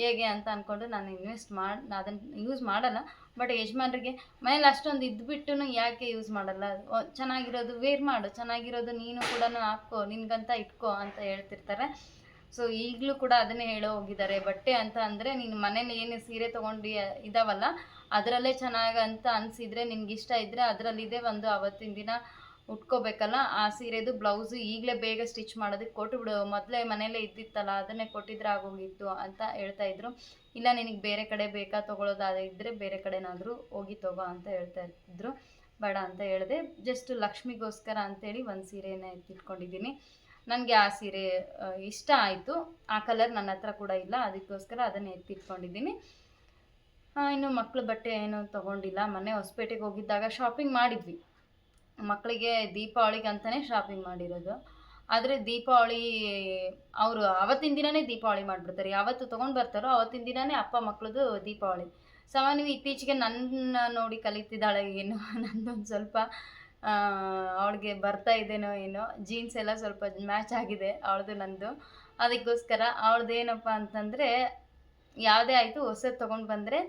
ಹೇಗೆ ಅಂತ ಅಂದ್ಕೊಂಡು ನಾನು ಇನ್ವೆಸ್ಟ್ ಮಾಡಿ ಅದನ್ನು ಯೂಸ್ ಮಾಡಲ್ಲ. ಬಟ್ ಯಜಮಾನ್ರಿಗೆ ಮನೇಲಿ ಅಷ್ಟೊಂದು ಇದ್ಬಿಟ್ಟು ಯಾಕೆ ಯೂಸ್ ಮಾಡಲ್ಲ? ಚೆನ್ನಾಗಿರೋದು ವೇರ್ ಮಾಡು, ಚೆನ್ನಾಗಿರೋದು ನೀನು ಕೂಡ ಹಾಕ್ಕೋ, ನಿನ್ಗಂತ ಇಟ್ಕೋ ಅಂತ ಹೇಳ್ತಿರ್ತಾರೆ. ಸೊ ಈಗಲೂ ಕೂಡ ಅದನ್ನೇ ಹೇಳೋ ಹೋಗಿದ್ದಾರೆ. ಬಟ್ಟೆ ಅಂತ ಅಂದರೆ ನೀನು ಮನೇಲಿ ಏನು ಸೀರೆ ತೊಗೊಂಡು ಇದಾವಲ್ಲ, ಅದರಲ್ಲೇ ಚೆನ್ನಾಗಂತ ಅನಿಸಿದ್ರೆ ಇಷ್ಟ ಇದ್ದರೆ ಅದರಲ್ಲಿದೆ ಒಂದು ಅವತ್ತಿನ ದಿನ ಉಟ್ಕೋಬೇಕಲ್ಲ, ಆ ಸೀರೆದು ಬ್ಲೌಸು ಈಗಲೇ ಬೇಗ ಸ್ಟಿಚ್ ಮಾಡೋದಕ್ಕೆ ಕೊಟ್ಟುಬಿಡು ಮೊದಲೇ ಮನೇಲೇ ಇದ್ದಿತ್ತಲ್ಲ, ಅದನ್ನೇ ಕೊಟ್ಟಿದ್ರೆ ಆಗೋಗಿತ್ತು ಅಂತ ಹೇಳ್ತಾ ಇದ್ರು. ಇಲ್ಲ, ನಿನಗೆ ಬೇರೆ ಕಡೆ ಬೇಕಾ ತೊಗೊಳೋದಾದಿದ್ದರೆ ಬೇರೆ ಕಡೆನಾದರೂ ಹೋಗಿ ತಗೋ ಅಂತ ಹೇಳ್ತಾ ಇದ್ರು. ಬೇಡ ಅಂತ ಹೇಳಿದೆ. ಜಸ್ಟ್ ಲಕ್ಷ್ಮಿಗೋಸ್ಕರ ಅಂತೇಳಿ ಒಂದು ಸೀರೆನ ಎತ್ತಿಟ್ಕೊಂಡಿದ್ದೀನಿ ನನಗೆ ಆ ಸೀರೆ ಇಷ್ಟ ಆಯಿತು. ಆ ಕಲರ್ ನನ್ನ ಹತ್ರ ಕೂಡ ಇಲ್ಲ, ಅದಕ್ಕೋಸ್ಕರ ಅದನ್ನು ಎತ್ತಿಟ್ಕೊಂಡಿದ್ದೀನಿ ಇನ್ನು ಮಕ್ಕಳು ಬಟ್ಟೆ ಏನು ತೊಗೊಂಡಿಲ್ಲ. ಮೊನ್ನೆ ಹೊಸಪೇಟೆಗೆ ಹೋಗಿದ್ದಾಗ ಶಾಪಿಂಗ್ ಮಾಡಿದ್ವಿ. ಮಕ್ಕಳಿಗೆ ದೀಪಾವಳಿಗೆ ಅಂತಲೇ ಶಾಪಿಂಗ್ ಮಾಡಿರೋದು. ಆದರೆ ದೀಪಾವಳಿ, ಅವರು ಅವತ್ತಿನ ದಿನವೇ ದೀಪಾವಳಿ ಮಾಡಿಬಿಡ್ತಾರೆ. ಯಾವತ್ತು ತೊಗೊಂಡು ಬರ್ತಾರೋ ಅವತ್ತಿನ ದಿನವೇ ಅಪ್ಪ ಮಕ್ಕಳದು ದೀಪಾವಳಿ. ಸಾಮಾನ್ಯವಾಗಿ ಇತ್ತೀಚೆಗೆ ನನ್ನ ನೋಡಿ ಕಲಿತಿದ್ದಾಳೆ ಏನೋ, ನಂದೊಂದು ಸ್ವಲ್ಪ ಅವಳಿಗೆ ಬರ್ತಾ ಇದೇನೋ ಏನೋ ಜೀನ್ಸ್ ಎಲ್ಲ ಸ್ವಲ್ಪ ಮ್ಯಾಚ್ ಆಗಿದೆ ಅವಳದು ನಂದು. ಅದಕ್ಕೋಸ್ಕರ ಅವಳದೇನಪ್ಪ ಅಂತಂದರೆ, ಯಾವುದೇ ಆಯಿತು ಹೊಸದು ತೊಗೊಂಡು ಬಂದರೆ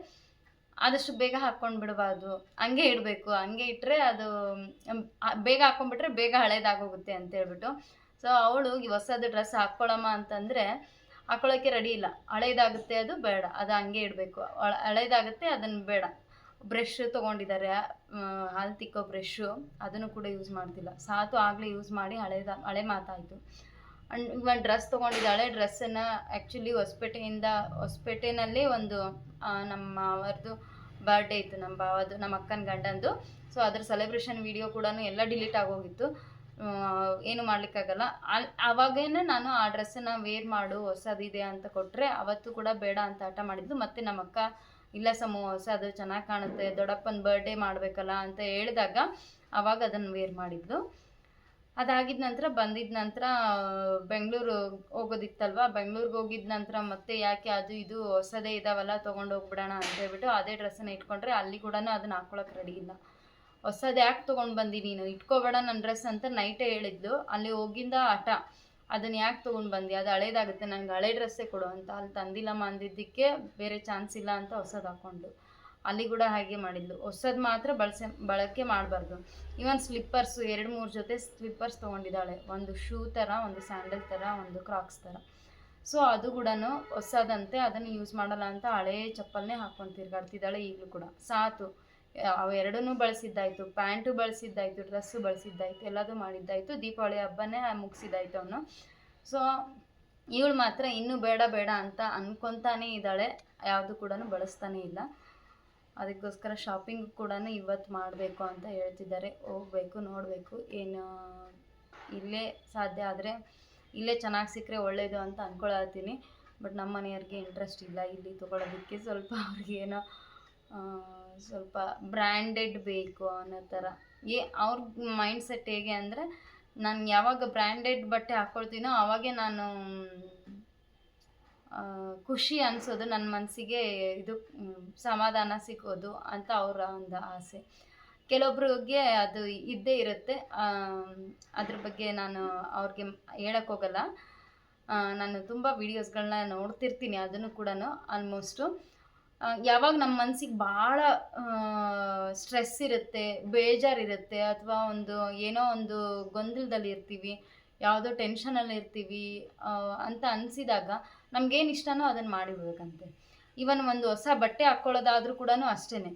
ಆದಷ್ಟು ಬೇಗ ಹಾಕ್ಕೊಂಡು ಬಿಡಬಾರ್ದು. ಹಂಗೆ ಇಡಬೇಕು. ಹಂಗೆ ಇಟ್ಟರೆ ಅದು ಬೇಗ ಹಾಕ್ಕೊಂಡ್ಬಿಟ್ರೆ ಬೇಗ ಹಳೇದಾಗೋಗುತ್ತೆ ಅಂತ ಹೇಳ್ಬಿಟ್ಟು. ಸೊ ಅವಳು ಈ ಹೊಸದು ಡ್ರೆಸ್ ಹಾಕ್ಕೊಳಮ್ಮ ಅಂತಂದರೆ ಹಾಕ್ಕೊಳ್ಳೋಕ್ಕೆ ರೆಡಿ ಇಲ್ಲ. ಹಳೇದಾಗುತ್ತೆ ಅದು ಬೇಡ. ಅದು ಹಂಗೆ ಇಡಬೇಕು. ಹಳೇದಾಗುತ್ತೆ ಅದನ್ನು ಬೇಡ. ಬ್ರಷ್ ತೊಗೊಂಡಿದ್ದಾರೆ. ಹಾಲು ತಿಕ್ಕೋ ಬ್ರಷ್ಷು ಅದನ್ನು ಕೂಡ ಯೂಸ್ ಮಾಡ್ತಿಲ್ಲ. ಸಾತು ಆಗಲೇ ಯೂಸ್ ಮಾಡಿ ಹಳೇದ, ಹಳೆ ಮಾತಾಯಿತು. ಅಂಡ್ ಇವಾಗ ಡ್ರೆಸ್ ತೊಗೊಂಡಿದ್ದಾಳೆ, ಡ್ರೆಸ್ಸನ್ನು ಆ್ಯಕ್ಚುಲಿ ಹೊಸಪೇಟೆಯಿಂದ, ಹೊಸಪೇಟೆನಲ್ಲಿ ಒಂದು ನಮ್ಮ ಅವ್ರದ್ದು ಬರ್ಡೇ ಇತ್ತು, ನಮ್ಮ ಭಾವದು, ನಮ್ಮ ಅಕ್ಕನ ಗಂಡಂದು. ಸೊ ಅದ್ರ ಸೆಲೆಬ್ರೇಷನ್ ವಿಡಿಯೋ ಕೂಡ ಎಲ್ಲ ಡಿಲೀಟ್ ಆಗೋಗಿತ್ತು. ಏನು ಮಾಡಲಿಕ್ಕಾಗಲ್ಲ. ಅಲ್ಲಿ ಆವಾಗೇನೆ ನಾನು ಆ ಡ್ರೆಸ್ಸನ್ನು ವೇರ್ ಮಾಡು, ಹೊಸದಿದೆ ಅಂತ ಕೊಟ್ಟರೆ ಅವತ್ತು ಕೂಡ ಬೇಡ ಅಂತ ಹಠ ಮಾಡಿದ್ದು. ಮತ್ತು ನಮ್ಮ ಅಕ್ಕ, ಇಲ್ಲ ಸಮು, ಹೊಸದು ಚೆನ್ನಾಗಿ ಕಾಣುತ್ತೆ, ದೊಡ್ಡಪ್ಪನ ಬರ್ಡೇ ಮಾಡಬೇಕಲ್ಲ ಅಂತ ಹೇಳಿದಾಗ ಅವಾಗ ಅದನ್ನು ವೇರ್ ಮಾಡಿದ್ಲು ಅದಾಗಿದ ನಂತರ ಬಂದಿದ ನಂತರ, ಬೆಂಗಳೂರು ಹೋಗೋದಿತ್ತಲ್ವ? ಬೆಂಗಳೂರಿಗೆ ಹೋಗಿದ ನಂತರ ಮತ್ತೆ ಯಾಕೆ ಅದು ಇದು ಹೊಸದೇ ಇದಾವಲ್ಲ, ತೊಗೊಂಡು ಹೋಗ್ಬಿಡೋಣ ಅಂತ ಹೇಳ್ಬಿಟ್ಟು ಅದೇ ಡ್ರೆಸ್ಸನ್ನು ಇಟ್ಕೊಂಡ್ರೆ ಅಲ್ಲಿ ಕೂಡ ಅದನ್ನ ಹಾಕ್ಕೊಳಕ್ಕೆ ರೆಡಿ ಇಲ್ಲ. ಹೊಸದು ಯಾಕೆ ತೊಗೊಂಡು ಬಂದಿ ನೀನು? ಇಟ್ಕೋಬೇಡ ನನ್ನ ಡ್ರೆಸ್ ಅಂತ ನೈಟೇ ಹೇಳಿದ್ದು ಅಲ್ಲಿ ಹೋಗಿಂದ ಹಠ ಅದನ್ನ ಯಾಕೆ ತೊಗೊಂಡು ಬಂದಿ? ಅದು ಹಳೇದಾಗುತ್ತೆ, ನನಗೆ ಹಳೆ ಡ್ರೆಸ್ಸೇ ಕೊಡು ಅಂತ. ಅಲ್ಲಿ ತಂದಿಲ್ಲಮ್ಮ ಅಂದಿದ್ದಕ್ಕೆ ಬೇರೆ ಚಾನ್ಸ್ ಇಲ್ಲ ಅಂತ ಹೊಸದು ಹಾಕ್ಕೊಂಡು ಅಲ್ಲಿ ಕೂಡ ಹಾಗೆ ಮಾಡಿದ್ಲು. ಹೊಸದು ಮಾತ್ರ ಬಳಸ, ಬಳಕೆ ಮಾಡಬಾರ್ದು. ಇವನ್ ಸ್ಲಿಪ್ಪರ್ಸು ಎರಡು ಮೂರು ಜೊತೆ ಸ್ಲಿಪ್ಪರ್ಸ್ ತೊಗೊಂಡಿದ್ದಾಳೆ. ಒಂದು ಶೂ ಥರ ಒಂದು ಸ್ಯಾಂಡಲ್ ಥರ ಒಂದು ಕ್ರಾಕ್ಸ್ ಥರ ಸೊ ಅದು ಕೂಡ ಹೊಸದಂತೆ ಅದನ್ನು ಯೂಸ್ ಮಾಡಲ್ಲ ಅಂತ ಹಳೇ ಚಪ್ಪಲ್ನೇ ಹಾಕ್ಕೊಂಡು ತಿರ್ಗಾಡ್ತಿದ್ದಾಳೆ ಈಗಲೂ ಕೂಡ. ಸಾತು. ಅವೆರಡನ್ನೂ ಬಳಸಿದ್ದಾಯಿತು. ಪ್ಯಾಂಟು ಬಳಸಿದ್ದಾಯಿತು ಡ್ರೆಸ್ಸು ಬಳಸಿದ್ದಾಯಿತು, ಎಲ್ಲದೂ ಮಾಡಿದ್ದಾಯಿತು. ದೀಪಾವಳಿ ಹಬ್ಬನೇ ಮುಗಿಸಿದ್ದಾಯಿತು ಅವನು. ಸೊ ಇವಳು ಮಾತ್ರ ಇನ್ನೂ ಬೇಡ ಬೇಡ ಅಂತ ಅನ್ಕೊತಾನೇ ಇದ್ದಾಳೆ. ಯಾವುದು ಕೂಡ ಬಳಸ್ತಾನೇ ಇಲ್ಲ. ಅದಕ್ಕೋಸ್ಕರ ಶಾಪಿಂಗ್ ಕೂಡ ಇವತ್ತು ಮಾಡಬೇಕು ಅಂತ ಹೇಳ್ತಿದ್ದಾರೆ. ಹೋಗಬೇಕು, ನೋಡಬೇಕು. ಏನು, ಇಲ್ಲೇ ಸಾಧ್ಯ ಆದರೆ ಇಲ್ಲೇ ಚೆನ್ನಾಗಿ ಸಿಕ್ಕರೆ ಒಳ್ಳೆಯದು ಅಂತ ಅಂದ್ಕೊಳತ್ತೀನಿ ಬಟ್ ನಮ್ಮ ಮನೆಯವ್ರಿಗೆ ಇಂಟ್ರೆಸ್ಟ್ ಇಲ್ಲ ಇಲ್ಲಿ ತೊಗೊಳೋದಕ್ಕೆ. ಸ್ವಲ್ಪ ಅವ್ರಿಗೆ ಏನೋ ಸ್ವಲ್ಪ ಬ್ರ್ಯಾಂಡೆಡ್ ಬೇಕು ಅನ್ನೋ ಥರ ಏ, ಅವ್ರ ಮೈಂಡ್ ಸೆಟ್ ಹೇಗೆ ಅಂದರೆ, ನಾನು ಯಾವಾಗ ಬ್ರ್ಯಾಂಡೆಡ್ ಬಟ್ಟೆ ಹಾಕ್ಕೊಳ್ತೀನೋ ಅವಾಗೆ ನಾನು ಖುಷಿ ಅನಿಸೋದು ನನ್ನ ಮನಸ್ಸಿಗೆ ಇದು ಸಮಾಧಾನ ಸಿಗೋದು ಅಂತ ಅವರ ಒಂದು ಆಸೆ. ಕೆಲವೊಬ್ರಿಗೆ ಅದು ಇದ್ದೇ ಇರುತ್ತೆ. ಅದ್ರ ಬಗ್ಗೆ ನಾನು ಅವ್ರಿಗೆ ಹೇಳಕ್ಕೆ ಹೋಗಲ್ಲ. ನಾನು ತುಂಬ ವೀಡಿಯೋಸ್ಗಳನ್ನ ನೋಡ್ತಿರ್ತೀನಿ ಅದನ್ನು ಕೂಡ ಆಲ್ಮೋಸ್ಟು. ಯಾವಾಗ ನಮ್ಮ ಮನಸ್ಸಿಗೆ ಭಾಳ ಸ್ಟ್ರೆಸ್ ಇರುತ್ತೆ ಬೇಜಾರಿರುತ್ತೆ ಅಥವಾ ಒಂದು ಏನೋ ಒಂದು ಗೊಂದಲದಲ್ಲಿ ಇರ್ತೀವಿ ಯಾವುದೋ ಟೆನ್ಷನಲ್ಲಿ ಇರ್ತೀವಿ ಅಂತ ಅನಿಸಿದಾಗ ನಮ್ಗೇನು ಇಷ್ಟನೋ ಅದನ್ನು ಮಾಡಿಬಿಡ್ಬೇಕಂತೆ ಇವನ್ ಒಂದು ಹೊಸ ಬಟ್ಟೆ ಹಾಕ್ಕೊಳ್ಳೋದಾದ್ರೂ ಕೂಡ ಅಷ್ಟೇ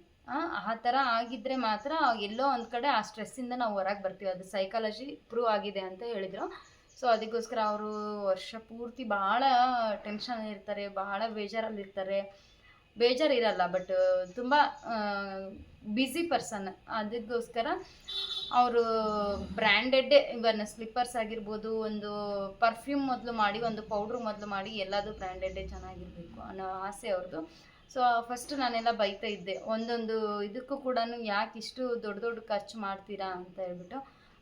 ಆ ಥರ ಆಗಿದ್ದರೆ ಮಾತ್ರ ಎಲ್ಲೋ ಒಂದು ಕಡೆ ಆ ಸ್ಟ್ರೆಸ್ಸಿಂದ ನಾವು ಹೊರಗೆ ಬರ್ತೀವಿ. ಅದು ಸೈಕಾಲಜಿ ಪ್ರೂವ್ ಆಗಿದೆ ಅಂತ ಹೇಳಿದರು. ಸೊ ಅದಕ್ಕೋಸ್ಕರ ಅವರು ವರ್ಷ ಪೂರ್ತಿ ಭಾಳ ಟೆನ್ಷನ್ ಇರ್ತಾರೆ ಬಹಳ ಬೇಜಾರಲ್ಲಿರ್ತಾರೆ. ಬೇಜಾರು ಇರಲ್ಲ ಬಟ್ ತುಂಬ ಬ್ಯುಸಿ ಪರ್ಸನ್ ಅದಕ್ಕೋಸ್ಕರ ಅವರು ಬ್ರ್ಯಾಂಡೆಡ್ ಇವನ್ನ ಸ್ಲಿಪ್ಪರ್ಸ್ ಆಗಿರ್ಬೋದು, ಒಂದು ಪರ್ಫ್ಯೂಮ್ ಮೊದಲು ಮಾಡಿ, ಒಂದು ಪೌಡ್ರ್ ಮೊದಲು ಮಾಡಿ ಎಲ್ಲದೂ ಬ್ರ್ಯಾಂಡೆಡ್ಡೇ ಚೆನ್ನಾಗಿರಬೇಕು ಅನ್ನೋ ಆಸೆ ಅವ್ರದ್ದು ಸೊ ಫಸ್ಟ್ ನಾನೆಲ್ಲ ಬೈತಾ ಇದ್ದೆ. ಒಂದೊಂದು ಇದಕ್ಕೂ ಕೂಡ ಯಾಕೆ ಇಷ್ಟು ದೊಡ್ಡ ದೊಡ್ಡ ಖರ್ಚು ಮಾಡ್ತೀರಾ ಅಂತ ಹೇಳ್ಬಿಟ್ಟು.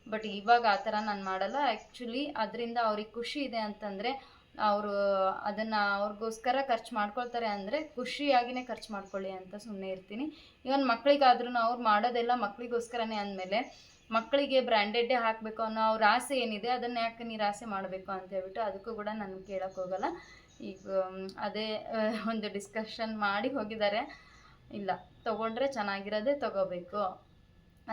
ಬಟ್ ಇವಾಗ ಆ ಥರ ನಾನು ಮಾಡಲ್ಲ. ಆ್ಯಕ್ಚುಲಿ ಅದರಿಂದ ಅವ್ರಿಗೆ ಖುಷಿ ಇದೆ ಅಂತಂದರೆ ಅವರು ಅದನ್ನು ಅವ್ರಿಗೋಸ್ಕರ ಖರ್ಚು ಮಾಡ್ಕೊಳ್ತಾರೆ ಅಂದರೆ ಖುಷಿಯಾಗಿನೇ ಖರ್ಚು ಮಾಡ್ಕೊಳ್ಳಿ ಅಂತ ಸುಮ್ಮನೆ ಇರ್ತೀನಿ. ಇವನ್ ಮಕ್ಕಳಿಗಾದ್ರೂ ಅವ್ರು ಮಾಡೋದೆಲ್ಲ ಮಕ್ಕಳಿಗೋಸ್ಕರನೇ ಅಂದಮೇಲೆ ಮಕ್ಕಳಿಗೆ ಬ್ರ್ಯಾಂಡೆಡ್ಡೇ ಹಾಕಬೇಕು ಅನ್ನೋ ಅವ್ರ ಆಸೆ ಏನಿದೆ ಅದನ್ನು ಯಾಕೆ ನಿರಾಸೆ ಮಾಡಬೇಕು ಅಂತ ಹೇಳ್ಬಿಟ್ಟು ಅದಕ್ಕೂ ಕೂಡ ನಾನು ಕೇಳೋಕೆ ಹೋಗಲ್ಲ. ಈಗ ಅದೇ ಒಂದು ಡಿಸ್ಕಷನ್ ಮಾಡಿ ಹೋಗಿದ್ದಾರೆ. ಇಲ್ಲ, ತೊಗೊಂಡ್ರೆ ಚೆನ್ನಾಗಿರೋದೇ ತೊಗೋಬೇಕು.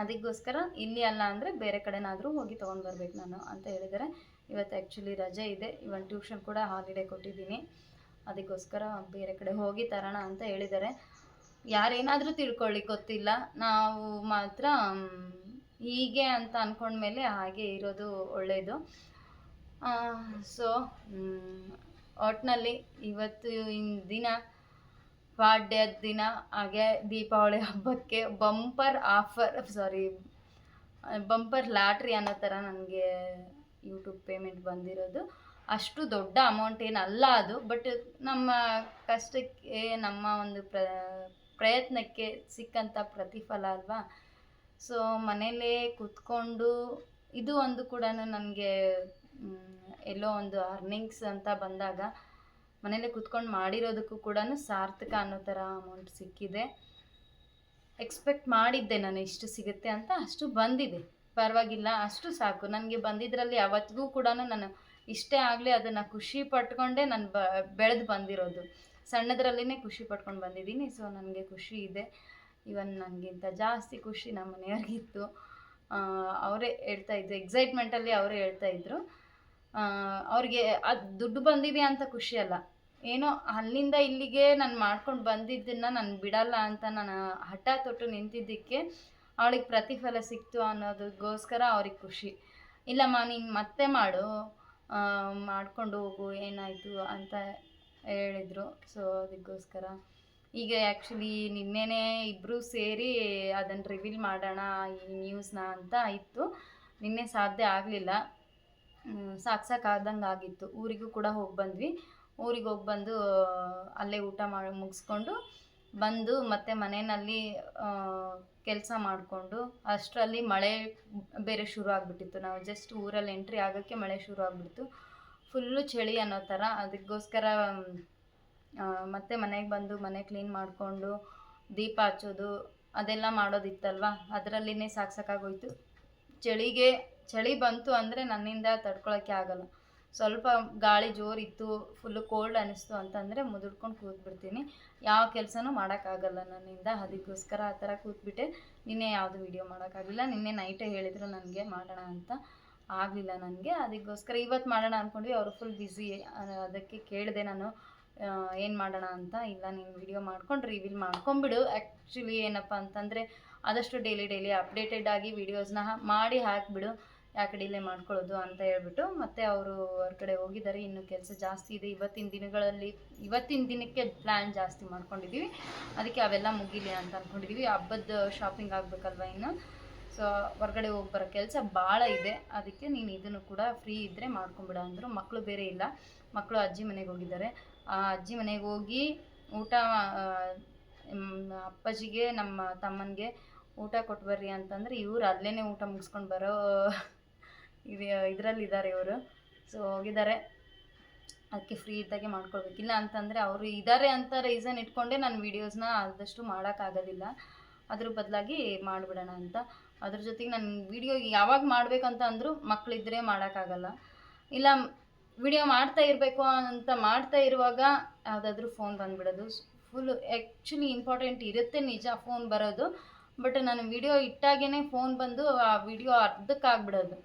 ಅದಕ್ಕೋಸ್ಕರ ಇಲ್ಲಿ ಅಲ್ಲ ಅಂದರೆ ಬೇರೆ ಕಡೆನಾದರೂ ಹೋಗಿ ತೊಗೊಂಡು ಬರಬೇಕು ನಾನು ಅಂತ ಹೇಳಿದ್ದಾರೆ. ಇವತ್ತು ಆ್ಯಕ್ಚುಲಿ ರಜೆ ಇದೆ. ಇವನ್ ಟ್ಯೂಷನ್ ಕೂಡ ಹಾಲಿಡೇ ಕೊಟ್ಟಿದ್ದೀನಿ. ಅದಕ್ಕೋಸ್ಕರ ಬೇರೆ ಕಡೆ ಹೋಗಿ ತರೋಣ ಅಂತ ಹೇಳಿದ್ದಾರೆ. ಯಾರೇನಾದರೂ ತಿಳ್ಕೊಳ್ಳಿ, ಗೊತ್ತಿಲ್ಲ. ನಾವು ಮಾತ್ರ ಹೀಗೆ ಅಂತ ಅಂದ್ಕೊಂಡ್ಮೇಲೆ ಹಾಗೆ ಇರೋದು ಒಳ್ಳೆಯದು ಸೊ ಒಟ್ಟಿನಲ್ಲಿ ಇವತ್ತು ದಿನ ಪಾಡ್ಯದ ದಿನ, ಹಾಗೆ ದೀಪಾವಳಿ ಹಬ್ಬಕ್ಕೆ bumper offer sorry bumper lottery ಅನ್ನೋ ಥರ ನನಗೆ ಯೂಟ್ಯೂಬ್ ಪೇಮೆಂಟ್ ಬಂದಿರೋದು. ಅಷ್ಟು ದೊಡ್ಡ ಅಮೌಂಟ್ ಏನಲ್ಲ ಅದು ಬಟ್ ನಮ್ಮ ಕಷ್ಟಕ್ಕೆ, ನಮ್ಮ ಒಂದು ಪ್ರ, ಪ್ರಯತ್ನಕ್ಕೆ ಸಿಕ್ಕಂಥ ಪ್ರತಿಫಲ ಅಲ್ವಾ? ಸೊ ಮನೇಲೇ ಕೂತ್ಕೊಂಡು ಇದು ಒಂದು ಕೂಡ ನನಗೆ ಎಲ್ಲೋ ಒಂದು ಅರ್ನಿಂಗ್ಸ್ ಅಂತ ಬಂದಾಗ ಮನೇಲೇ ಕೂತ್ಕೊಂಡು ಮಾಡಿರೋದಕ್ಕೂ ಕೂಡ ಸಾರ್ಥಕ ಅನ್ನೋ ಥರ ಅಮೌಂಟ್ ಸಿಕ್ಕಿದೆ. ಎಕ್ಸ್ಪೆಕ್ಟ್ ಮಾಡಿದ್ದೆ ನಾನು ಇಷ್ಟು ಸಿಗುತ್ತೆ ಅಂತ ಅಷ್ಟು ಬಂದಿದೆ. ಪರವಾಗಿಲ್ಲ, ಅಷ್ಟು ಸಾಕು. ನನಗೆ ಬಂದಿದ್ರಲ್ಲಿ ಯಾವತ್ತಿಗೂ ಕೂಡ ನಾನು ಇಷ್ಟೇ ಆಗಲಿ ಅದನ್ನು ಖುಷಿ ಪಟ್ಕೊಂಡೇ ನಾನು ಬ, ಬೆಳೆದು ಬಂದಿರೋದು. ಸಣ್ಣದ್ರಲ್ಲೇ ಖುಷಿ ಪಟ್ಕೊಂಡು ಬಂದಿದ್ದೀನಿ, ಸೊ ನನಗೆ ಖುಷಿ ಇದೆ. ಇವನ್ ನನಗಿಂತ ಜಾಸ್ತಿ ಖುಷಿ ನಮ್ಮ ಮನೆಯವ್ರಿಗಿತ್ತು. ಅವರೇ ಹೇಳ್ತಾ ಇದ್ರು ಎಕ್ಸೈಟ್ಮೆಂಟಲ್ಲಿ ಅವರೇ ಹೇಳ್ತಾ ಇದ್ರು. ಅವ್ರಿಗೆ ಅದು ದುಡ್ಡು ಬಂದಿದೆ ಅಂತ ಖುಷಿ ಅಲ್ಲ. ಏನೋ ಅಲ್ಲಿಂದ ಇಲ್ಲಿಗೆ ನಾನು ಮಾಡ್ಕೊಂಡು ಬಂದಿದ್ದನ್ನು ನಾನು ಬಿಡಲ್ಲ ಅಂತ ನಾನು ಹಠ ತೊಟ್ಟು ನಿಂತಿದ್ದಕ್ಕೆ ಅವಳಿಗೆ ಪ್ರತಿಫಲ ಸಿಕ್ತು ಅನ್ನೋದಕ್ಕೋಸ್ಕರ ಅವ್ರಿಗೆ ಖುಷಿ. ಇಲ್ಲಮ್ಮ, ನೀನು ಮತ್ತೆ ಮಾಡು. ಮಾಡ್ಕೊಂಡು ಹೋಗು, ಏನಾಯಿತು ಅಂತ ಹೇಳಿದರು. ಸೊ ಅದಕ್ಕೋಸ್ಕರ. ಈಗ ಆ್ಯಕ್ಚುಲಿ ನಿನ್ನೆನೇ ಇಬ್ಬರೂ ಸೇರಿ ಅದನ್ನು ರಿವೀಲ್ ಮಾಡೋಣ ಈ ನ್ಯೂಸ್ನ ಅಂತ ಇತ್ತು. ನಿನ್ನೆ ಸಾಧ್ಯ ಆಗಲಿಲ್ಲ. ಸಾಕು ಸಾಕಾದಂಗೆ ಆಗಿತ್ತು. ಊರಿಗೂ ಕೂಡ ಹೋಗಿ ಬಂದ್ವಿ. ಊರಿಗೆ ಹೋಗಿ ಬಂದು, ಅಲ್ಲೇ ಊಟ ಮಾಡಿ, ಮುಗಿಸ್ಕೊಂಡು ಬಂದು ಮತ್ತೆ ಮನೆಯಲ್ಲಿ ಕೆಲಸ ಮಾಡಿಕೊಂಡು ಅಷ್ಟರಲ್ಲಿ ಮಳೆ ಬೇರೆ ಶುರು ಆಗಿಬಿಟ್ಟಿತ್ತು. ನಾವು ಜಸ್ಟ್ ಊರಲ್ಲಿ ಎಂಟ್ರಿ ಆಗೋಕ್ಕೆ ಮಳೆ ಶುರು ಆಗಿಬಿಡ್ತು. ಫುಲ್ಲು ಚಳಿ ಅನ್ನೋ ಥರ. ಅದಕ್ಕೋಸ್ಕರ ಮತ್ತೆ ಮನೆಗೆ ಬಂದು ಮನೆ ಕ್ಲೀನ್ ಮಾಡಿಕೊಂಡು ದೀಪ ಹಚ್ಚೋದು, ಅದೆಲ್ಲ ಮಾಡೋದಿತ್ತಲ್ವ? ಅದರಲ್ಲಿನೇ ಸಾಕು ಸಾಕಾಗೋಯ್ತು ಚಳಿಗೆ, ಚಳಿ ಬಂತು ಅಂದರೆ ನನ್ನಿಂದ ತಡ್ಕೊಳಕ್ಕೆ ಆಗಲ್ಲ. ಸ್ವಲ್ಪ ಗಾಳಿ ಜೋರಿತ್ತು ಫುಲ್ಲು ಕೋಲ್ಡ್ ಅನ್ನಿಸ್ತು ಅಂತಂದರೆ ಮುದುಡ್ಕೊಂಡು ಕೂತ್ಬಿಡ್ತೀನಿ. ಯಾವ ಕೆಲಸನೂ ಮಾಡೋಕ್ಕಾಗಲ್ಲ ನನ್ನಿಂದ, ಅದಕ್ಕೋಸ್ಕರ ಆ ಥರ ಕೂತ್ಬಿಟ್ಟೆ. ನಿನ್ನೆ ಯಾವುದು ವೀಡಿಯೋ ಮಾಡೋಕ್ಕಾಗಿಲ್ಲ, ನಿನ್ನೆ ನೈಟೇ ಹೇಳಿದರು ನನಗೆ ಮಾಡೋಣ ಅಂತ. ಆಗಲಿಲ್ಲ ನನಗೆ, ಅದಕ್ಕೋಸ್ಕರ ಇವತ್ತು ಮಾಡೋಣ ಅಂದ್ಕೊಂಡ್ವಿ ಅವರು ಫುಲ್ ಬ್ಯುಸಿ ಅದಕ್ಕೆ ಕೇಳಿದೆ ನಾನು ಏನು ಮಾಡೋಣ ಅಂತ. ಇಲ್ಲ, ನೀನು ವಿಡಿಯೋ ಮಾಡ್ಕೊಂಡು ರಿವೀಲ್ ಮಾಡ್ಕೊಂಬಿಡು ಆ್ಯಕ್ಚುಲಿ ಏನಪ್ಪ ಅಂತಂದರೆ, ಆದಷ್ಟು ಡೈಲಿ ಡೈಲಿ ಅಪ್ಡೇಟೆಡ್ ಆಗಿ ವೀಡಿಯೋಸ್ನ ಮಾಡಿ ಹಾಕಿಬಿಡು. ಯಾಕೆ ಡಿಲೇ ಮಾಡ್ಕೊಳ್ಳೋದು ಅಂತ ಹೇಳ್ಬಿಟ್ಟು ಮತ್ತೆ ಅವರು ಹೊರಗಡೆ ಹೋಗಿದ್ದಾರೆ. ಇನ್ನು ಕೆಲಸ ಜಾಸ್ತಿ ಇದೆ. ಇವತ್ತಿನ ದಿನಗಳಲ್ಲಿ, ಇವತ್ತಿನ ದಿನಕ್ಕೆ ಪ್ಲ್ಯಾನ್ ಜಾಸ್ತಿ ಮಾಡ್ಕೊಂಡಿದ್ದೀವಿ. ಅದಕ್ಕೆ ಅವೆಲ್ಲ ಮುಗಿಲಿ ಅಂತ ಅಂದ್ಕೊಂಡಿದ್ದೀವಿ ಹಬ್ಬದ ಶಾಪಿಂಗ್ ಆಗಬೇಕಲ್ವ ಇನ್ನು? ಸೊ ಹೊರಗಡೆ ಹೋಗಿ ಬರೋ ಕೆಲಸ ಭಾಳ ಇದೆ. ಅದಕ್ಕೆ ನೀನು ಇದನ್ನು ಕೂಡ ಫ್ರೀ ಇದ್ದರೆ ಮಾಡ್ಕೊಂಬಿಡ ಅಂದರು. ಮಕ್ಕಳು ಬೇರೆ ಇಲ್ಲ. ಮಕ್ಕಳು ಅಜ್ಜಿ ಮನೆಗೆ ಹೋಗಿದ್ದಾರೆ. ಆ ಅಜ್ಜಿ ಮನೆಗೆ ಹೋಗಿ ಊಟ ಅಪ್ಪಾಜಿಗೆ, ನಮ್ಮ ತಮ್ಮನಿಗೆ ಊಟ ಕೊಟ್ಟು ಬರ್ರಿ ಅಂತಂದ್ರೆ ಇವ್ರು ಅಲ್ಲೇ ಊಟ ಮುಗಿಸ್ಕೊಂಡು ಬರೋ ಇದು ಇದರಲ್ಲಿ ಇದ್ದಾರೆ ಇವರು. ಸೊ ಹೋಗಿದ್ದಾರೆ. ಅದಕ್ಕೆ ಫ್ರೀ ಇದ್ದಾಗೆ ಮಾಡ್ಕೊಳ್ಬೇಕಿಲ್ಲ ಅಂತಂದರೆ ಅವರು ಇದ್ದಾರೆ ಅಂತ ರೀಸನ್ ಇಟ್ಕೊಂಡೆ ನಾನು ವೀಡಿಯೋಸ್ನ ಆದಷ್ಟು ಮಾಡೋಕ್ಕಾಗೋದಿಲ್ಲ. ಅದ್ರ ಬದಲಾಗಿ ಮಾಡಿಬಿಡೋಣ ಅಂತ. ಅದ್ರ ಜೊತೆಗೆ ನಾನು ವಿಡಿಯೋ ಯಾವಾಗ ಮಾಡಬೇಕಂತ ಅಂದರೂ ಮಕ್ಕಳಿದ್ರೆ ಮಾಡೋಕ್ಕಾಗಲ್ಲ. ಇಲ್ಲ ವಿಡಿಯೋ ಮಾಡ್ತಾ ಇರಬೇಕು ಅಂತ ಮಾಡ್ತಾ ಇರುವಾಗ ಯಾವುದಾದ್ರೂ ಫೋನ್ ಬಂದುಬಿಡೋದು. ಫುಲ್ ಆ್ಯಕ್ಚುಲಿ ಇಂಪಾರ್ಟೆಂಟ್ ಇರುತ್ತೆ ನಿಜ ಫೋನ್ ಬರೋದು. ಬಟ್ ನಾನು ವಿಡಿಯೋ ಇಟ್ಟಾಗೇ ಫೋನ್ ಬಂದು ಆ ವಿಡಿಯೋ ಅರ್ಧಕ್ಕಾಗ್ಬಿಡೋದು.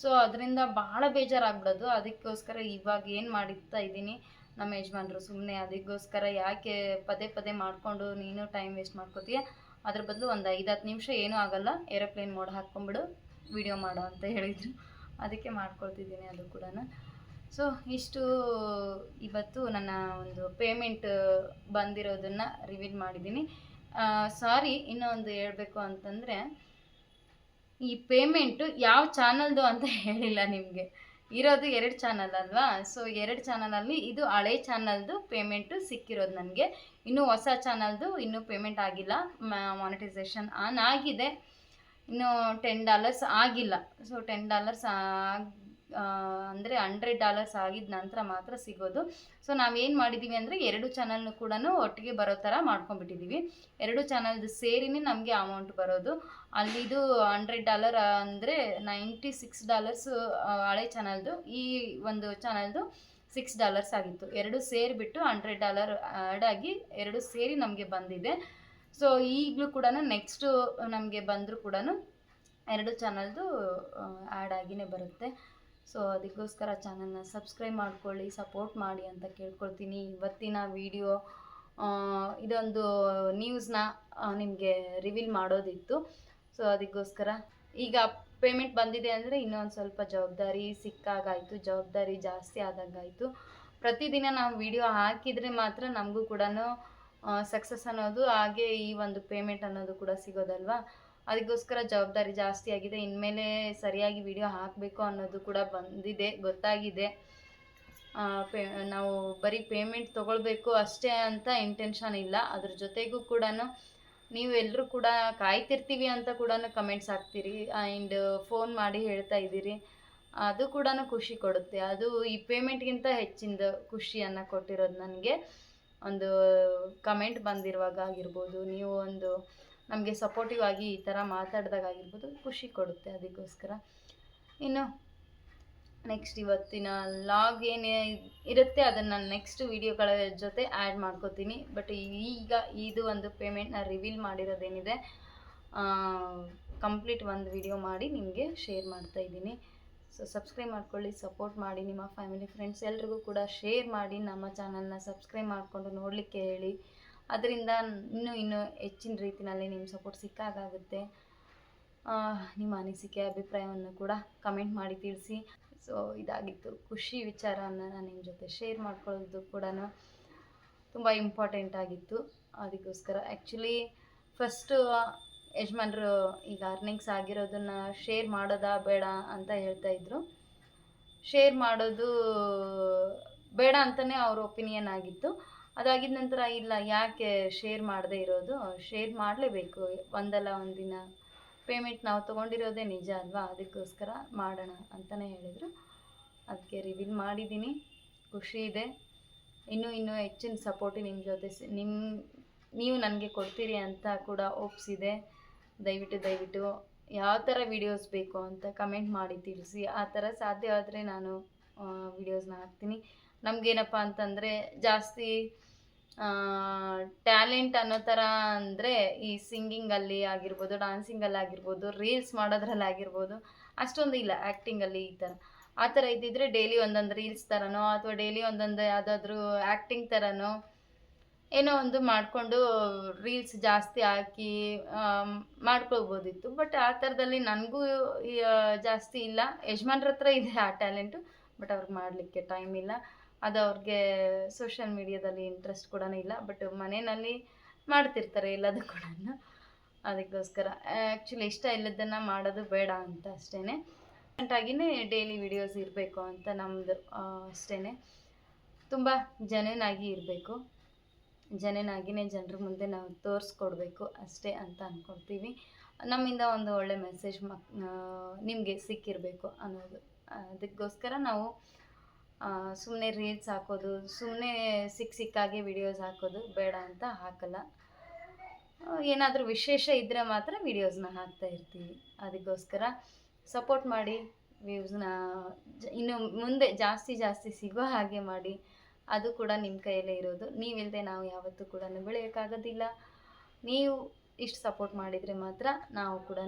ಸೊ ಅದರಿಂದ ಭಾಳ ಬೇಜಾರಾಗ್ಬಿಡೋದು. ಅದಕ್ಕೋಸ್ಕರ ಇವಾಗ ಏನು ಮಾಡಿರ್ತಾ ಇದ್ದೀನಿ, ನಮ್ಮ ಯಜಮಾನ್ರು ಸುಮ್ಮನೆ ಅದಕ್ಕೋಸ್ಕರ ಯಾಕೆ ಪದೇ ಪದೇ ಮಾಡಿಕೊಂಡು ನೀನು ಟೈಮ್ ವೇಸ್ಟ್ ಮಾಡ್ಕೋತೀಯ? ಅದ್ರ ಬದಲು ಒಂದು ಐದು ಹತ್ತು ನಿಮಿಷ ಏನೂ ಆಗಲ್ಲ. ಏರೋಪ್ಲೇನ್ ಮೋಡ್ ಹಾಕ್ಕೊಂಬಿಡು ವಿಡಿಯೋ ಮಾಡು ಅಂತ ಹೇಳಿದರು. ಅದಕ್ಕೆ ಮಾಡ್ಕೊಳ್ತಿದ್ದೀನಿ ಅದು ಕೂಡ ಸೊ ಇಷ್ಟು ಇವತ್ತು ನನ್ನ ಒಂದು ಪೇಮೆಂಟ್ ಬಂದಿರೋದನ್ನು ರಿವೀಲ್ ಮಾಡಿದ್ದೀನಿ. ಸಾರಿ ಇನ್ನೊಂದು ಹೇಳಬೇಕು ಅಂತಂದರೆ ಈ ಪೇಮೆಂಟು ಯಾವ ಚಾನಲ್ದು ಅಂತ ಹೇಳಿಲ್ಲ ನಿಮಗೆ. ಇರೋದು ಎರಡು ಚಾನಲ್ ಅಲ್ವಾ? ಸೊ ಎರಡು ಚಾನಲಲ್ಲಿ ಇದು ಹಳೆ ಚಾನಲ್ದು ಪೇಮೆಂಟು ಸಿಕ್ಕಿರೋದು ನನಗೆ. ಇನ್ನು ಹೊಸ ಚಾನಲ್ದು ಇನ್ನೂ ಪೇಮೆಂಟ್ ಆಗಿಲ್ಲ. ಮಾನಿಟೈಸೇಷನ್ ಆನ್ ಆಗಿದೆ. ಇನ್ನು ಟೆನ್ ಡಾಲರ್ಸ್ ಆಗಿಲ್ಲ. ಸೊ ಟೆನ್ ಡಾಲರ್ಸ್ ಅಂದರೆ ಹಂಡ್ರೆಡ್ ಡಾಲರ್ಸ್ ಆಗಿದ ನಂತರ ಮಾತ್ರ ಸಿಗೋದು. ಸೊ ನಾವೇನು ಮಾಡಿದ್ದೀವಿ ಅಂದರೆ ಎರಡು ಚಾನಲ್ನು ಕೂಡ ಒಟ್ಟಿಗೆ ಬರೋ ಥರ ಮಾಡ್ಕೊಂಡ್ಬಿಟ್ಟಿದ್ದೀವಿ ಎರಡು ಚಾನಲ್ದು ಸೇರಿನೇ ನಮಗೆ ಅಮೌಂಟ್ ಬರೋದು. ಅಲ್ಲಿದು ಹಂಡ್ರೆಡ್ ಡಾಲರ್ ಅಂದರೆ ನೈಂಟಿ ಸಿಕ್ಸ್ ಡಾಲರ್ಸ್ ಹಳೆ ಚಾನಲ್ದು ಈ ಒಂದು ಚಾನಲ್ದು ಸಿಕ್ಸ್ ಡಾಲರ್ಸ್ ಆಗಿತ್ತು. ಎರಡು ಸೇರಿಬಿಟ್ಟು ಹಂಡ್ರೆಡ್ ಡಾಲರ್ ಆ್ಯಡ್ ಆಗಿ ಎರಡು ಸೇರಿ ನಮಗೆ ಬಂದಿದೆ. ಸೊ ಈಗಲೂ ಕೂಡ ನೆಕ್ಸ್ಟು ನಮಗೆ ಬಂದರೂ ಕೂಡ ಎರಡು ಚಾನಲ್ದು ಆ್ಯಡ್ ಆಗಿನೇ ಬರುತ್ತೆ. ಸೊ ಅದಕ್ಕೋಸ್ಕರ ಚಾನಲ್ನ ಸಬ್ಸ್ಕ್ರೈಬ್ ಮಾಡ್ಕೊಳ್ಳಿ ಸಪೋರ್ಟ್ ಮಾಡಿ ಅಂತ ಕೇಳ್ಕೊಳ್ತೀನಿ. ಇವತ್ತಿನ ವಿಡಿಯೋ ಇದೊಂದು ನ್ಯೂಸ್ನ ನಿಮಗೆ ರಿವೀಲ್ ಮಾಡೋದಿತ್ತು. ಸೊ ಅದಕ್ಕೋಸ್ಕರ ಈಗ ಪೇಮೆಂಟ್ ಬಂದಿದೆ ಅಂದರೆ ಇನ್ನೊಂದು ಸ್ವಲ್ಪ ಜವಾಬ್ದಾರಿ ಸಿಕ್ಕಾಗಾಯಿತು, ಜವಾಬ್ದಾರಿ ಜಾಸ್ತಿ ಆದಂಗಾಯಿತು. ಪ್ರತಿದಿನ ನಾವು ವಿಡಿಯೋ ಹಾಕಿದರೆ ಮಾತ್ರ ನಮಗೂ ಕೂಡ ಸಕ್ಸಸ್ ಅನ್ನೋದು, ಹಾಗೆ ಈ ಒಂದು ಪೇಮೆಂಟ್ ಅನ್ನೋದು ಕೂಡ ಸಿಗೋದಲ್ವಾ? ಅದಕ್ಕೋಸ್ಕರ ಜವಾಬ್ದಾರಿ ಜಾಸ್ತಿ ಆಗಿದೆ. ಇನ್ಮೇಲೆ ಸರಿಯಾಗಿ ವಿಡಿಯೋ ಹಾಕಬೇಕು ಅನ್ನೋದು ಕೂಡ ಬಂದಿದೆ, ಗೊತ್ತಾಗಿದೆ. ಪೇ, ನಾವು ಬರೀ ಪೇಮೆಂಟ್ ತೊಗೊಳ್ಬೇಕು ಅಷ್ಟೇ ಅಂತ ಇಂಟೆನ್ಷನ್ ಇಲ್ಲ. ಅದ್ರ ಜೊತೆಗೂ ಕೂಡ ನೀವು ಎಲ್ಲರೂ ಕೂಡ ಕಾಯ್ತಿರ್ತೀವಿ ಅಂತ ಕೂಡ ಕಮೆಂಟ್ಸ್ ಹಾಕ್ತೀರಿ ಆ್ಯಂಡ್ ಫೋನ್ ಮಾಡಿ ಹೇಳ್ತಾ ಇದ್ದೀರಿ. ಅದು ಕೂಡ ಖುಷಿ ಕೊಡುತ್ತೆ. ಅದು ಈ ಪೇಮೆಂಟ್ಗಿಂತ ಹೆಚ್ಚಿಂದ ಖುಷಿಯನ್ನು ಕೊಟ್ಟಿರೋದು ನನಗೆ. ಒಂದು ಕಮೆಂಟ್ ಬಂದಿರುವಾಗ ಆಗಿರ್ಬೋದು, ನೀವು ಒಂದು ನಮಗೆ ಸಪೋರ್ಟಿವ್ ಆಗಿ ಈ ಥರ ಮಾತಾಡಿದಾಗ ಆಗಿರ್ಬೋದು ಖುಷಿ ಕೊಡುತ್ತೆ ಅದಕ್ಕೋಸ್ಕರ. ಇನ್ನು ನೆಕ್ಸ್ಟ್ ಇವತ್ತಿನ ಲಾಗ್ ಏನೇ ಇರುತ್ತೆ ಅದನ್ನು ನಾನು ನೆಕ್ಸ್ಟ್ ವೀಡಿಯೋಗಳ ಜೊತೆ ಆ್ಯಡ್ ಮಾಡ್ಕೋತೀನಿ. ಬಟ್ ಈಗ ಇದು ಒಂದು ಪೇಮೆಂಟ್ನ ರಿವೀಲ್ ಮಾಡಿರೋದೇನಿದೆ ಕಂಪ್ಲೀಟ್ ಒಂದು ವಿಡಿಯೋ ಮಾಡಿ ನಿಮಗೆ ಶೇರ್ ಮಾಡ್ತಾ ಇದ್ದೀನಿ. ಸೊ ಸಬ್ಸ್ಕ್ರೈಬ್ ಮಾಡ್ಕೊಳ್ಳಿ ಸಪೋರ್ಟ್ ಮಾಡಿ, ನಿಮ್ಮ ಫ್ಯಾಮಿಲಿ ಫ್ರೆಂಡ್ಸ್ ಎಲ್ರಿಗೂ ಕೂಡ ಶೇರ್ ಮಾಡಿ, ನಮ್ಮ ಚಾನಲ್ನ ಸಬ್ಸ್ಕ್ರೈಬ್ ಮಾಡಿಕೊಂಡು ನೋಡಲಿಕ್ಕೆ ಹೇಳಿ. ಅದರಿಂದ ಇನ್ನೂ ಇನ್ನೂ ಹೆಚ್ಚಿನ ರೀತಿಯಲ್ಲಿ ನಿಮ್ಮ ಸಪೋರ್ಟ್ ಸಿಕ್ಕಾಗುತ್ತೆ ನಿಮ್ಮ ಅನಿಸಿಕೆ, ಅಭಿಪ್ರಾಯವನ್ನು ಕೂಡ ಕಮೆಂಟ್ ಮಾಡಿ ತಿಳಿಸಿ. ಸೊ ಇದಾಗಿತ್ತು ಖುಷಿ ವಿಚಾರವನ್ನು ನಾನು ನಿಮ್ಮ ಜೊತೆ ಶೇರ್ ಮಾಡ್ಕೊಳ್ಳೋದು ಕೂಡ ತುಂಬ ಇಂಪಾರ್ಟೆಂಟ್ ಆಗಿತ್ತು. ಅದಕ್ಕೋಸ್ಕರ ಆ್ಯಕ್ಚುಲಿ ಫಸ್ಟು ಯಜಮಾನ್ರು ಈಗ ಅರ್ನಿಂಗ್ಸ್ ಆಗಿರೋದನ್ನು ಶೇರ್ ಮಾಡೋದಾ ಬೇಡ ಅಂತ ಹೇಳ್ತಾ ಇದ್ರು. ಶೇರ್ ಮಾಡೋದು ಬೇಡ ಅಂತಲೇ ಅವ್ರ ಒಪಿನಿಯನ್ ಆಗಿತ್ತು. ಅದಾಗಿದ ನಂತರ ಇಲ್ಲ, ಯಾಕೆ ಶೇರ್ ಮಾಡದೇ ಇರೋದು? ಶೇರ್ ಮಾಡಲೇಬೇಕು. ಒಂದಲ್ಲ ಒಂದಿನ ಪೇಮೆಂಟ್ ನಾವು ತೊಗೊಂಡಿರೋದೇ ನಿಜ ಅಲ್ವಾ? ಅದಕ್ಕೋಸ್ಕರ ಮಾಡೋಣ ಅಂತಲೇ ಹೇಳಿದರು. ಅದಕ್ಕೆ ರಿವೀಲ್ ಮಾಡಿದ್ದೀನಿ. ಖುಷಿ ಇದೆ. ಇನ್ನೂ ಇನ್ನೂ ಹೆಚ್ಚಿನ ಸಪೋರ್ಟ್ ನಿಮ್ಮ ಜೊತೆ ನಿಮ್ಮ ನೀವು ನನಗೆ ಕೊಡ್ತೀರಿ ಅಂತ ಕೂಡ ಒಪ್ಸಿದೆ ದಯವಿಟ್ಟು ದಯವಿಟ್ಟು ಯಾವ ಥರ ವಿಡಿಯೋಸ್ ಬೇಕು ಅಂತ ಕಮೆಂಟ್ ಮಾಡಿ ತಿಳಿಸಿ. ಆ ಥರ ಸಾಧ್ಯ ಆದರೆ ನಾನು ವಿಡಿಯೋಸ್ನ ಹಾಕ್ತೀನಿ. ನಮಗೇನಪ್ಪ ಅಂತಂದರೆ ಜಾಸ್ತಿ ಟ್ಯಾಲೆಂಟ್ ಅನ್ನೋ ಥರ ಅಂದರೆ ಈ ಸಿಂಗಿಂಗಲ್ಲಿ ಆಗಿರ್ಬೋದು ಡ್ಯಾನ್ಸಿಂಗಲ್ಲಿ ಆಗಿರ್ಬೋದು ರೀಲ್ಸ್ ಮಾಡೋದ್ರಲ್ಲಿ ಆಗಿರ್ಬೋದು, ಅಷ್ಟೊಂದು ಇಲ್ಲ ಆ್ಯಕ್ಟಿಂಗಲ್ಲಿ ಈ ಥರ ಆ ಥರ ಇದ್ದಿದ್ರೆ ಡೈಲಿ ಒಂದೊಂದು ರೀಲ್ಸ್ ಥರನೋ ಅಥವಾ ಡೈಲಿ ಒಂದೊಂದು ಯಾವುದಾದ್ರೂ ಆ್ಯಕ್ಟಿಂಗ್ ಥರನೋ ಏನೋ ಒಂದು ಮಾಡಿಕೊಂಡು ರೀಲ್ಸ್ ಜಾಸ್ತಿ ಹಾಕಿ ಮಾಡ್ಕೋಬೋದಿತ್ತು ಬಟ್ ಆ ಥರದಲ್ಲಿ ನನಗೂ ಜಾಸ್ತಿ ಇಲ್ಲ. ಯಜಮಾನ್ರ ಹತ್ರ ಇದೆ ಆ ಟ್ಯಾಲೆಂಟು ಬಟ್ ಅವ್ರಿಗೆ ಮಾಡಲಿಕ್ಕೆ ಟೈಮ್ ಇಲ್ಲ. ಅದು ಅವ್ರಿಗೆ ಸೋಷಿಯಲ್ ಮೀಡಿಯಾದಲ್ಲಿ ಇಂಟ್ರೆಸ್ಟ್ ಕೂಡ ಇಲ್ಲ ಬಟ್ ಮನೆಯಲ್ಲಿ ಮಾಡ್ತಿರ್ತಾರೆ ಎಲ್ಲದೂ ಕೂಡ ಅದಕ್ಕೋಸ್ಕರ ಆ್ಯಕ್ಚುಲಿ ಇಷ್ಟ ಇಲ್ಲದನ್ನು ಮಾಡೋದು ಬೇಡ ಅಂತ ಅಷ್ಟೇ ಆಗಿನೇ ಡೈಲಿ ವಿಡಿಯೋಸ್ ಇರಬೇಕು ಅಂತ ನಮ್ಮದು ಅಷ್ಟೇ ತುಂಬ ಜನನಾಗಿ ಇರಬೇಕು. ಜನನಾಗಿನೇ ಜನರ ಮುಂದೆ ನಾವು ತೋರಿಸ್ಕೊಡ್ಬೇಕು ಅಷ್ಟೇ ಅಂತ ಅಂದ್ಕೊಳ್ತೀವಿ ನಮ್ಮಿಂದ ಒಂದು ಒಳ್ಳೆ ಮೆಸೇಜ್ ಮಕ್ ನಿಮಗೆ ಸಿಕ್ಕಿರಬೇಕು ಅನ್ನೋದು. ಅದಕ್ಕೋಸ್ಕರ ನಾವು ಸುಮ್ಮನೆ ರೀಲ್ಸ್ ಹಾಕೋದು ಸುಮ್ಮನೆ ಸಿಕ್ಕ ಸಿಕ್ಕಾಗಿ ವಿಡಿಯೋಸ್ ಹಾಕೋದು ಬೇಡ ಅಂತ ಹಾಕಲ್ಲ. ಏನಾದರೂ ವಿಶೇಷ ಇದ್ದರೆ ಮಾತ್ರ ವಿಡಿಯೋಸ್ನ ಹಾಕ್ತಾ ಇರ್ತೀವಿ. ಅದಕ್ಕೋಸ್ಕರ ಸಪೋರ್ಟ್ ಮಾಡಿ ವ್ಯೂಸ್ನ ಇನ್ನು ಮುಂದೆ ಜಾಸ್ತಿ ಜಾಸ್ತಿ ಸಿಗೋ ಹಾಗೆ ಮಾಡಿ. ಅದು ಕೂಡ ನಿಮ್ಮ ಕೈಯಲ್ಲೇ ಇರೋದು. ನೀವಿಲ್ಲದೆ ನಾವು ಯಾವತ್ತೂ ಕೂಡ ಬೆಳೆಯೋಕ್ಕಾಗೋದಿಲ್ಲ. ನೀವು ಇಷ್ಟು ಸಪೋರ್ಟ್ ಮಾಡಿದರೆ ಮಾತ್ರ ನಾವು ಕೂಡ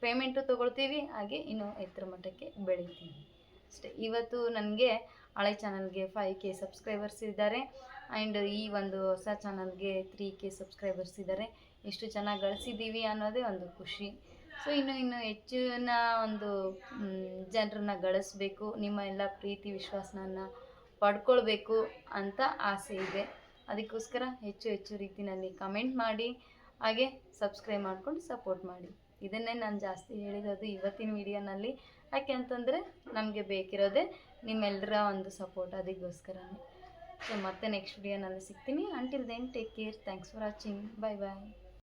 ಪೇಮೆಂಟು ತೊಗೊಳ್ತೀವಿ. ಹಾಗೆ ಇನ್ನೂ ಎತ್ತರ ಮಟ್ಟಕ್ಕೆ ಬೆಳಿತೀವಿ. ಅಷ್ಟೇ. ಇವತ್ತು ನನಗೆ ಹಳೆ ಚಾನಲ್ಗೆ ಫೈವ್ ಕೆ ಸಬ್ಸ್ಕ್ರೈಬರ್ಸ್ ಇದ್ದಾರೆ. ಆ್ಯಂಡ್ ಈ ಒಂದು ಹೊಸ ಚಾನಲ್ಗೆ ತ್ರೀ ಕೆ ಸಬ್ಸ್ಕ್ರೈಬರ್ಸ್ ಇದ್ದಾರೆ. ಎಷ್ಟು ಚೆನ್ನಾಗಿ ಗಳಿಸಿದ್ದೀವಿ ಅನ್ನೋದೇ ಒಂದು ಖುಷಿ. ಸೊ ಇನ್ನು ಇನ್ನು ಹೆಚ್ಚಿನ ಒಂದು ಜನರನ್ನ ಗಳಿಸ್ಬೇಕು, ನಿಮ್ಮ ಎಲ್ಲ ಪ್ರೀತಿ ವಿಶ್ವಾಸನ ಪಡ್ಕೊಳ್ಬೇಕು ಅಂತ ಆಸೆ ಇದೆ. ಅದಕ್ಕೋಸ್ಕರ ಹೆಚ್ಚು ಹೆಚ್ಚು ರೀತಿಯಲ್ಲಿ ಕಮೆಂಟ್ ಮಾಡಿ, ಹಾಗೆ ಸಬ್ಸ್ಕ್ರೈಬ್ ಮಾಡ್ಕೊಂಡು ಸಪೋರ್ಟ್ ಮಾಡಿ. ಇದನ್ನೇ ನಾನು ಜಾಸ್ತಿ ಹೇಳಿರೋದು ಇವತ್ತಿನ ವಿಡಿಯೋನಲ್ಲಿ ಯಾಕೆ ಅಂತಂದರೆ ನಮಗೆ ಬೇಕಿರೋದೇ ನಿಮ್ಮೆಲ್ಲರ ಒಂದು ಸಪೋರ್ಟ್ ಅದಕ್ಕೋಸ್ಕರ ಸೊ ಮತ್ತೆ ನೆಕ್ಸ್ಟ್ ವಿಡಿಯೋನಲ್ಲಿ ಸಿಗ್ತೀನಿ. Until then take care thanks for watching bye bye